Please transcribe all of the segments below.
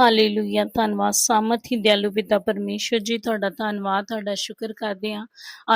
Hallelujah ਧੰਨਵਾਦ। ਸਾਮਰਥੀ ਦਿਆਲੂ ਪਿਤਾ ਪਰਮੇਸ਼ਰ ਜੀ, ਤੁਹਾਡਾ ਧੰਨਵਾਦ, ਤੁਹਾਡਾ ਸ਼ੁਕਰ ਕਰਦੇ ਹਾਂ।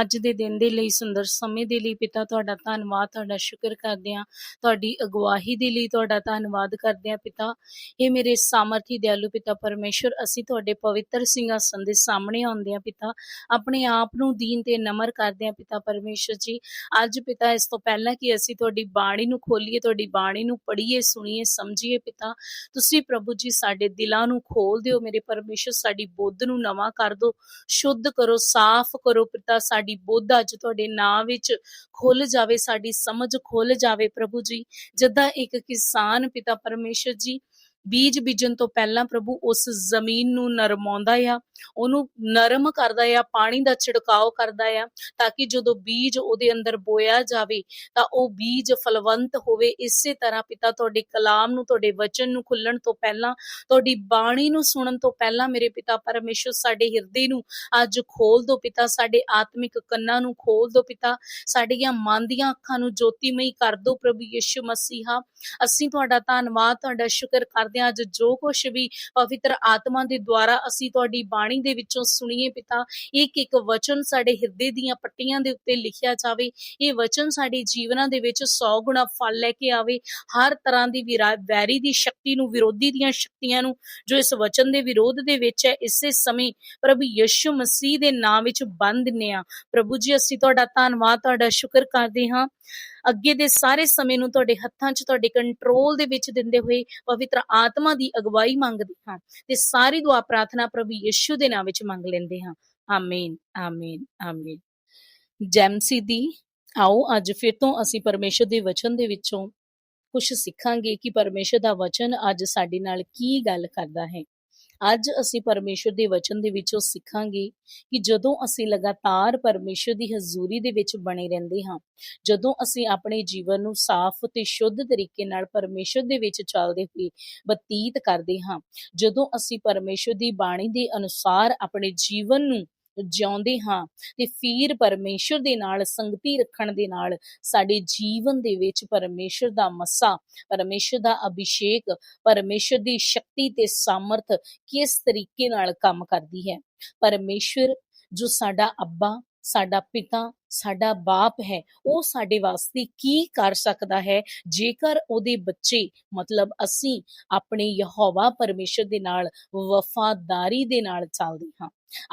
ਅੱਜ ਦੇ ਦਿਨ ਦੇ ਲਈ, ਸੁੰਦਰ ਸਮੇਂ ਦੇ ਲਈ ਪਿਤਾ, ਤੁਹਾਡਾ ਧੰਨਵਾਦ, ਤੁਹਾਡਾ ਸ਼ੁਕਰ ਕਰਦੇ ਹਾਂ। ਤੁਹਾਡੀ ਅਗਵਾਈ ਦੇ ਲਈ ਤੁਹਾਡਾ ਧੰਨਵਾਦ ਕਰਦੇ ਹਾਂ ਪਿਤਾ। ਇਹ ਮੇਰੇ ਸਾਮਰਥੀ ਦਿਆਲੂ ਪਿਤਾ ਪਰਮੇਸ਼ਰ ਅਸੀਂ ਤੁਹਾਡੇ ਪਵਿੱਤਰ ਸਿੰਘਾਸਨ ਦੇ ਸਾਹਮਣੇ ਆਉਂਦੇ ਹਾਂ ਪਿਤਾ। ਆਪਣੇ ਆਪ ਨੂੰ ਦੀਨ ਤੇ ਨਮਰ ਕਰਦੇ ਹਾਂ ਪਿਤਾ ਪਰਮੇਸ਼ਰ ਜੀ। ਅੱਜ ਪਿਤਾ, ਇਸ ਤੋਂ ਪਹਿਲਾਂ ਕਿ ਅਸੀਂ ਤੁਹਾਡੀ ਬਾਣੀ ਨੂੰ ਖੋਲੀਏ, ਤੁਹਾਡੀ ਬਾਣੀ ਨੂੰ ਪੜ੍ਹੀਏ, ਸੁਣੀਏ, ਸਮਝੀਏ ਪਿਤਾ। ਤੁਸੀਂ ਪ੍ਰਭੂ ਜੀ ਸਾਡੇ ਦਿਲ ਨੂੰ ਖੋਲ ਦਿਓ, ਮੇਰੇ ਪਰਮੇਸ਼ਰ ਸਾਡੀ ਬੁੱਧ ਨੂੰ ਨਵਾਂ ਕਰ ਦਿਓ, ਸ਼ੁੱਧ ਕਰੋ, ਸਾਫ਼ ਕਰੋ ਪਿਤਾ, ਸਾਡੀ ਬੁੱਧ ਅੱਜ ਤੁਹਾਡੇ ਨਾਂ ਵਿੱਚ ਖੁੱਲ ਜਾਵੇ, ਸਾਡੀ ਸਮਝ ਖੁੱਲ ਜਾਵੇ ਪ੍ਰਭੂ ਜੀ। ਜਿੱਦਾਂ ਇੱਕ ਕਿਸਾਨ ਪਿਤਾ ਪਰਮੇਸ਼ਰ ਜੀ ਬੀਜ ਬੀਜਣ ਤੋਂ ਪਹਿਲਾਂ ਪ੍ਰਭੂ ਉਸ ਜ਼ਮੀਨ ਨੂੰ ਨਰਮਾਉਂਦਾ ਆ ਉਹਨੂੰ ਨਰਮ ਕਰਦਾ ਆ, ਪਾਣੀ ਦਾ ਛਿੜਕਾਓ ਕਰਦਾ ਆ, ਤਾਂ ਕਿ ਜਦੋਂ ਬੀਜ ਉਹਦੇ ਅੰਦਰ ਬੋਇਆ ਜਾਵੇ, ਤਾਂ ਉਹ ਬੀਜ ਫਲਵੰਤ ਹੋਵੇ। ਇਸੇ ਤਰ੍ਹਾਂ ਪਿਤਾ ਤੁਹਾਡੇ ਕਲਾਮ ਨੂੰ, ਤੁਹਾਡੇ ਵਚਨ ਨੂੰ ਖੁੱਲਣ ਤੋਂ ਪਹਿਲਾਂ, ਤੁਹਾਡੀ ਬਾਣੀ ਨੂੰ ਸੁਣਨ ਤੋਂ ਪਹਿਲਾਂ ਮੇਰੇ ਪਿਤਾ ਪਰਮੇਸ਼ਰ ਸਾਡੇ ਹਿਰਦੇ ਨੂੰ ਅੱਜ ਖੋਲ ਦਿਓ ਪਿਤਾ, ਸਾਡੇ ਆਤਮਿਕ ਕੰਨਾਂ ਨੂੰ ਖੋਲ ਦਿਓ ਪਿਤਾ, ਸਾਡੀਆਂ ਮਨ ਦੀਆਂ ਅੱਖਾਂ ਨੂੰ ਜੋਤੀਮਈ ਕਰ ਦਿਓ ਪ੍ਰਭੂ ਯਿਸੂ ਮਸੀਹਾ। ਅਸੀਂ ਤੁਹਾਡਾ ਧੰਨਵਾਦ, ਤੁਹਾਡਾ ਸ਼ੁਕਰ ਕਰਦੇ ਹਾਂ। ਅੱਜ ਜੋ ਕੁਝ ਵੀ ਪਵਿੱਤਰ ਆਤਮਾ ਦੇ ਦੁਆਰਾ ਅਸੀਂ ਤੁਹਾਡੀ ਬਾਣੀ ਦੇ ਵਿੱਚੋਂ ਸੁਣੀਏ ਪਿਤਾ, ਇੱਕ ਇੱਕ ਵਚਨ ਸਾਡੇ ਹਿਰਦੇ ਦੀਆਂ ਪੱਟੀਆਂ ਦੇ ਉੱਤੇ ਲਿਖਿਆ ਜਾਵੇ। ਇਹ ਵਚਨ ਸਾਡੇ ਜੀਵਨਾਂ ਦੇ ਵਿੱਚ 100 ਗੁਣਾ ਫਲ ਲੈ ਕੇ ਆਵੇ। ਹਰ ਤਰ੍ਹਾਂ ਦੀ ਵੈਰੀ ਦੀ ਸ਼ਕਤੀ ਨੂੰ, ਵਿਰੋਧੀ ਦੀਆਂ ਸ਼ਕਤੀਆਂ ਨੂੰ, ਜੋ ਇਸ ਵਚਨ ਦੇ ਵਿਰੋਧ ਦੇ ਵਿੱਚ ਹੈ, ਇਸੇ ਸਮੇਂ ਪ੍ਰਭੂ ਯਿਸੂ ਮਸੀਹ ਦੇ ਨਾਮ ਵਿੱਚ ਬੰਦ ਨੇ ਆ। ਪ੍ਰਭੂ ਜੀ, ਅਸੀਂ ਤੁਹਾਡਾ ਧੰਨਵਾਦ, ਤੁਹਾਡਾ ਸ਼ੁਕਰ ਕਰਦੇ ਹਾਂ। ਅੱਗੇ ਦੇ ਸਾਰੇ ਸਮੇਂ ਨੂੰ ਤੁਹਾਡੇ ਹੱਥਾਂ 'ਚ, ਤੁਹਾਡੇ ਕੰਟਰੋਲ ਦੇ ਵਿੱਚ ਦਿੰਦੇ ਹੋਏ ਪਵਿੱਤਰ ਆਤਮਾ ਦੀ ਅਗਵਾਈ ਮੰਗਦੇ ਹਾਂ ਤੇ ਸਾਰੀ ਦੁਆ ਪ੍ਰਾਰਥਨਾ ਪ੍ਰਭੂ ਯਿਸੂ ਦੇ ਨਾਮ ਵਿੱਚ ਮੰਗ ਲੈਂਦੇ ਹਾਂ। ਆਮੀਨ ਆਮੀਨ ਆਮੀਨ। ਜੈਮਸੀ ਦੀ ਆਓ ਅੱਜ ਫਿਰ ਤੋਂ ਅਸੀਂ ਪਰਮੇਸ਼ਰ ਦੇ ਵਚਨ ਦੇ ਵਿੱਚੋਂ ਕੁਝ ਸਿੱਖਾਂਗੇ ਕਿ ਪਰਮੇਸ਼ਰ ਦਾ ਵਚਨ ਅੱਜ ਸਾਡੇ ਨਾਲ ਕੀ ਗੱਲ ਕਰਦਾ ਹੈ। ਅੱਜ ਅਸੀਂ ਪਰਮੇਸ਼ਰ ਦੇ ਵਚਨ ਦੇ ਵਿੱਚੋਂ ਸਿੱਖਾਂਗੇ ਕਿ ਜਦੋਂ ਅਸੀਂ ਲਗਾਤਾਰ ਪਰਮੇਸ਼ਰ ਦੀ ਹਜ਼ੂਰੀ ਦੇ ਵਿੱਚ ਬਣੇ ਰਹਿੰਦੇ ਹਾਂ, ਜਦੋਂ ਅਸੀਂ ਆਪਣੇ ਜੀਵਨ ਨੂੰ ਸਾਫ਼ ਤੇ ਸ਼ੁੱਧ ਤਰੀਕੇ ਨਾਲ ਪਰਮੇਸ਼ਰ ਦੇ ਵਿੱਚ ਚੱਲਦੇ ਹੋਏ ਬਤੀਤ ਕਰਦੇ ਹਾਂ, ਜਦੋਂ ਅਸੀਂ ਪਰਮੇਸ਼ਰ ਦੀ ਬਾਣੀ ਦੇ ਅਨੁਸਾਰ ਆਪਣੇ ਜੀਵਨ ਨੂੰ ਜਿਉਂਦੇ ਹਾਂ ਤੇ ਫਿਰ ਪਰਮੇਸ਼ਰ ਦੇ ਨਾਲ, ਸੰਗਤੀ ਰੱਖਣ ਦੇ ਨਾਲ ਸਾਡੇ ਜੀਵਨ ਦੇ ਵਿੱਚ ਪਰਮੇਸ਼ਰ ਦਾ ਮਸਾ, ਪਰਮੇਸ਼ਰ ਦਾ ਅਭਿਸ਼ੇਕ, ਪਰਮੇਸ਼ਰ ਦੀ ਸ਼ਕਤੀ ਤੇ ਸਾਮਰਥ ਕਿਸ ਤਰੀਕੇ ਨਾਲ ਕੰਮ ਕਰਦੀ ਹੈ? ਪਰਮੇਸ਼ਰ ਜੋ ਸਾਡਾ ਅੱਬਾ, ਸਾਡਾ ਪਿਤਾ, ਸਾਡਾ ਬਾਪ ਹੈ, ਉਹ ਸਾਡੇ ਵਾਸਤੇ ਕੀ ਕਰ ਸਕਦਾ ਹੈ? ਜੇਕਰ ਉਹਦੇ ਬੱਚੇ, ਮਤਲਬ ਅਸੀਂ ਆਪਣੇ ਯਹੋਵਾ ਪਰਮੇਸ਼ਰ ਦੇ ਨਾਲ, ਵਫਾਦਾਰੀ ਦੇ ਨਾਲ ਚੱਲਦੇ ਹਾਂ।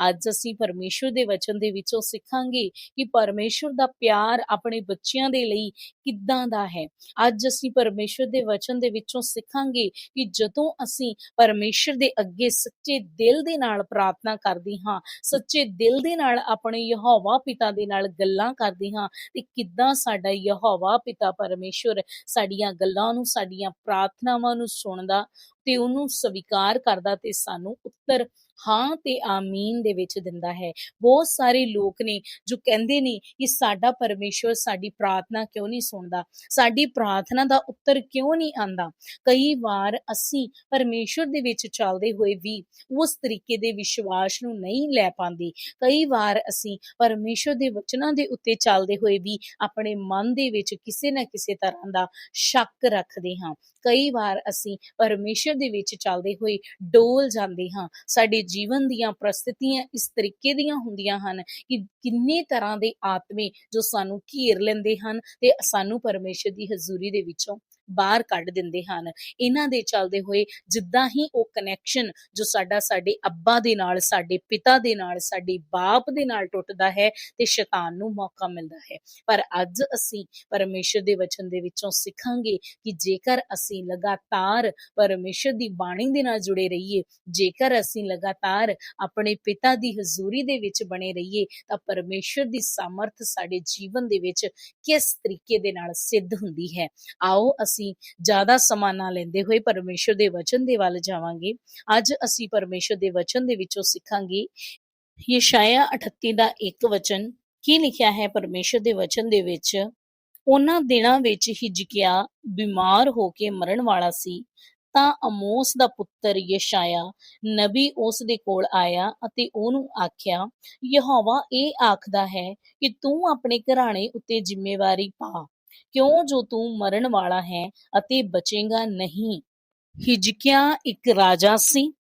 ਅੱਜ ਅਸੀਂ ਪਰਮੇਸ਼ਰ ਦੇ ਵਚਨ ਦੇ ਵਿੱਚੋਂ ਸਿੱਖਾਂਗੇ ਕਿ ਪਰਮੇਸ਼ਰ ਦਾ ਪਿਆਰ ਆਪਣੇ ਬੱਚਿਆਂ ਦੇ ਲਈ ਕਿੱਦਾਂ ਦਾ ਹੈ। ਅੱਜ ਅਸੀਂ ਪਰਮੇਸ਼ਰ ਦੇ ਵਚਨ ਦੇ ਵਿੱਚੋਂ ਸਿੱਖਾਂਗੇ ਕਿ ਜਦੋਂ ਅਸੀਂ ਪਰਮੇਸ਼ਰ ਦੇ ਅੱਗੇ ਸੱਚੇ ਦਿਲ ਦੇ ਨਾਲ ਪ੍ਰਾਰਥਨਾ ਕਰਦੇ ਹਾਂ, ਸੱਚੇ ਦਿਲ ਦੇ ਨਾਲ ਆਪਣੇ ਯਹੋਵਾ ਪਿਤਾ ਦੇ ਨਾਲ ਗੱਲਾਂ ਕਰਦੇ ਹਾਂ, ਤੇ ਕਿੱਦਾਂ ਸਾਡਾ ਯਹੋਵਾ ਪਿਤਾ ਪਰਮੇਸ਼ਰ ਸਾਡੀਆਂ ਗੱਲਾਂ ਨੂੰ, ਸਾਡੀਆਂ ਪ੍ਰਾਰਥਨਾਵਾਂ ਨੂੰ ਸੁਣਦਾ ਤੇ ਉਹਨੂੰ ਸਵੀਕਾਰ ਕਰਦਾ ਤੇ ਸਾਨੂੰ ਉੱਤਰ ਹਾਂ ਤੇ ਆਮੀਨ ਦੇ ਵਿੱਚ ਦਿੰਦਾ ਹੈ। ਬਹੁਤ ਸਾਰੇ ਲੋਕ ਨੇ ਜੋ ਕਹਿੰਦੇ ਨੇ ਕਿ ਸਾਡਾ ਪਰਮੇਸ਼ਰ ਸਾਡੀ ਪ੍ਰਾਰਥਨਾ ਕਿਉਂ ਨਹੀਂ ਸੁਣਦਾ? ਸਾਡੀ ਪ੍ਰਾਰਥਨਾ ਦਾ ਉੱਤਰ ਕਿਉਂ ਨਹੀਂ ਆਂਦਾ ਕਈ ਵਾਰ ਅਸੀਂ ਪਰਮੇਸ਼ਰ ਦੇ ਵਿੱਚ ਚੱਲਦੇ ਹੋਏ ਵੀ ਉਸ ਤਰੀਕੇ ਦੇ ਵਿਸ਼ਵਾਸ ਨੂੰ ਨਹੀਂ ਲੈ ਪਾਉਂਦੇ। ਕਈ ਵਾਰ ਅਸੀਂ ਪਰਮੇਸ਼ਰ ਦੇ ਵਚਨਾਂ ਦੇ ਉੱਤੇ ਚੱਲਦੇ ਹੋਏ ਵੀ ਆਪਣੇ ਮਨ ਦੇ ਵਿੱਚ ਕਿਸੇ ਨਾ ਕਿਸੇ ਤਰ੍ਹਾਂ ਦਾ ਸ਼ੱਕ ਰੱਖਦੇ ਹਾਂ। ਕਈ ਵਾਰ ਅਸੀਂ ਪਰਮੇਸ਼ਰ ਦੇ ਵਿੱਚ ਚੱਲਦੇ ਹੋਏ ਡੋਲ ਜਾਂਦੇ ਹਾਂ। ਸਾਡੇ ਜੀਵਨ ਦੀਆਂ ਪ੍ਰਸਥਿਤੀਆਂ ਇਸ ਤਰੀਕੇ ਦੀਆਂ ਹੁੰਦੀਆਂ ਹਨ ਕਿ ਕਿੰਨੇ ਤਰ੍ਹਾਂ ਦੇ ਆਤਮੇ ਜੋ ਸਾਨੂੰ ਘੇਰ ਲੈਂਦੇ ਹਨ ਤੇ ਸਾਨੂੰ ਪਰਮੇਸ਼ਰ ਦੀ ਹਜ਼ੂਰੀ ਦੇ ਵਿੱਚੋਂ ਬਾਹਰ ਕੱਢ ਦਿੰਦੇ ਹਨ। ਇਹਨਾਂ ਦੇ ਚੱਲਦੇ ਹੋਏ ਜਿੱਦਾਂ ਹੀ ਉਹ ਕਨੈਕਸ਼ਨ ਜੋ ਸਾਡਾ, ਸਾਡੇ ਅੱਬਾ ਦੇ ਨਾਲ, ਸਾਡੇ ਪਿਤਾ ਦੇ ਨਾਲ, ਸਾਡੇ ਬਾਪ ਦੇ ਨਾਲ ਟੁੱਟਦਾ ਹੈ ਤੇ ਸ਼ੈਤਾਨ ਨੂੰ ਮੌਕਾ ਮਿਲਦਾ ਹੈ। ਪਰ ਅੱਜ ਅਸੀਂ ਪਰਮੇਸ਼ਰ ਦੇ ਵਚਨ ਦੇ ਵਿੱਚੋਂ ਸਿੱਖਾਂਗੇ ਕਿ ਜੇਕਰ ਅਸੀਂ ਲਗਾਤਾਰ ਪਰਮੇਸ਼ਰ ਦੀ ਬਾਣੀ ਦੇ ਨਾਲ ਜੁੜੇ ਰਹੀਏ, ਜੇਕਰ ਅਸੀਂ ਲਗਾਤਾਰ ਆਪਣੇ ਪਿਤਾ ਦੀ ਹਜ਼ੂਰੀ ਦੇ ਵਿੱਚ ਬਣੇ ਰਹੀਏ, ਤਾਂ ਪਰਮੇਸ਼ਰ ਦੀ ਸਮਰਥ ਸਾਡੇ ਜੀਵਨ ਦੇ ਵਿੱਚ ਕਿਸ ਤਰੀਕੇ ਦੇ ਨਾਲ ਸਿੱਧ ਹੁੰਦੀ ਹੈ। ਆਓ ਅਸੀਂ ਜ਼ਿਆਦਾ ਸਮਾਂ ਨਾ ਲੈਂਦੇ ਹੋਏ ਪਰਮੇਸ਼ਰ ਦੇ ਵਚਨ ਦੇ ਵੱਲ ਜਾਵਾਂਗੇ। ਅੱਜ ਅਸੀਂ ਪਰਮੇਸ਼ਰ ਦੇ ਵਚਨ ਦੇ ਵਿੱਚੋਂ ਸਿੱਖਾਂਗੇ। ਯਸ਼ਾਇਆ 38 ਦਾ ਇੱਕ ਵਚਨ ਕੀ ਲਿਖਿਆ ਹੈ? ਪਰਮੇਸ਼ਰ ਦੇ ਵਚਨ ਦੇ ਵਿੱਚ, ਉਹਨਾਂ ਦਿਨਾਂ ਵਿੱਚ ਹਿਜਕਿਆ ਬਿਮਾਰ ਹੋ ਕੇ ਮਰਨ ਵਾਲਾ ਸੀ, ਤਾਂ ਅਮੋਸ ਦਾ ਪੁੱਤਰ ਯਸ਼ਾਇਆ ਨਬੀ ਉਸ ਦੇ ਕੋਲ ਆਇਆ ਅਤੇ ਉਹਨੂੰ ਆਖਿਆ, ਯਹੋਵਾ ਇਹ ਆਖਦਾ ਹੈ ਕਿ ਤੂੰ ਆਪਣੇ ਘਰਾਣੇ ਉੱਤੇ ਜ਼ਿੰਮੇਵਾਰੀ ਪਾ। ਕਿਉਂ ਜੋ ਤੂੰ ਮਰਨ ਵਾਲਾ ਹੈ ਅਤੇ ਬਚੇਗਾ ਨਹੀਂ? ਹਿਜਕਿਆ ਇੱਕ ਰਾਜਾ ਸੀ।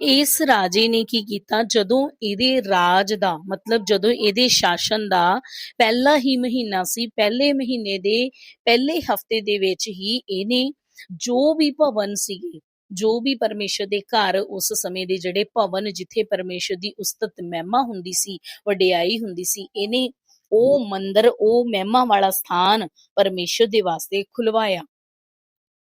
ਇਸ ਰਾਜੇ ਨੇ ਕੀ ਕੀਤਾ? ਜਦੋਂ ਇਹਦੇ ਰਾਜ ਦਾ, ਮਤਲਬ ਜਦੋਂ ਇਹਦੇ ਸ਼ਾਸਨ ਦਾ ਪਹਿਲਾ ਹੀ ਮਹੀਨਾ ਸੀ, ਪਹਿਲੇ ਮਹੀਨੇ ਦੇ ਪਹਿਲੇ ਹਫ਼ਤੇ ਦੇ ਵਿੱਚ ਹੀ ਇਹਨੇ ਜੋ ਵੀ ਭਵਨ ਸੀਗੇ, ਜੋ ਵੀ ਪਰਮੇਸ਼ਰ ਦੇ ਘਰ ਉਸ ਸਮੇਂ ਦੇ ਜਿਹੜੇ ਭਵਨ ਜਿੱਥੇ ਪਰਮੇਸ਼ਰ ਦੀ ਉਸਤਤ ਮਹਿਮਾ ਹੁੰਦੀ ਸੀ, ਵਡਿਆਈ ਹੁੰਦੀ ਸੀ, ਇਹਨੇ ਉਹ ਮੰਦਰ, ਉਹ ਮਹਿਮਾ ਵਾਲਾ ਸਥਾਨ ਪਰਮੇਸ਼ਰ ਦੇ ਵਾਸਤੇ ਖੁਲਵਾਇਆ।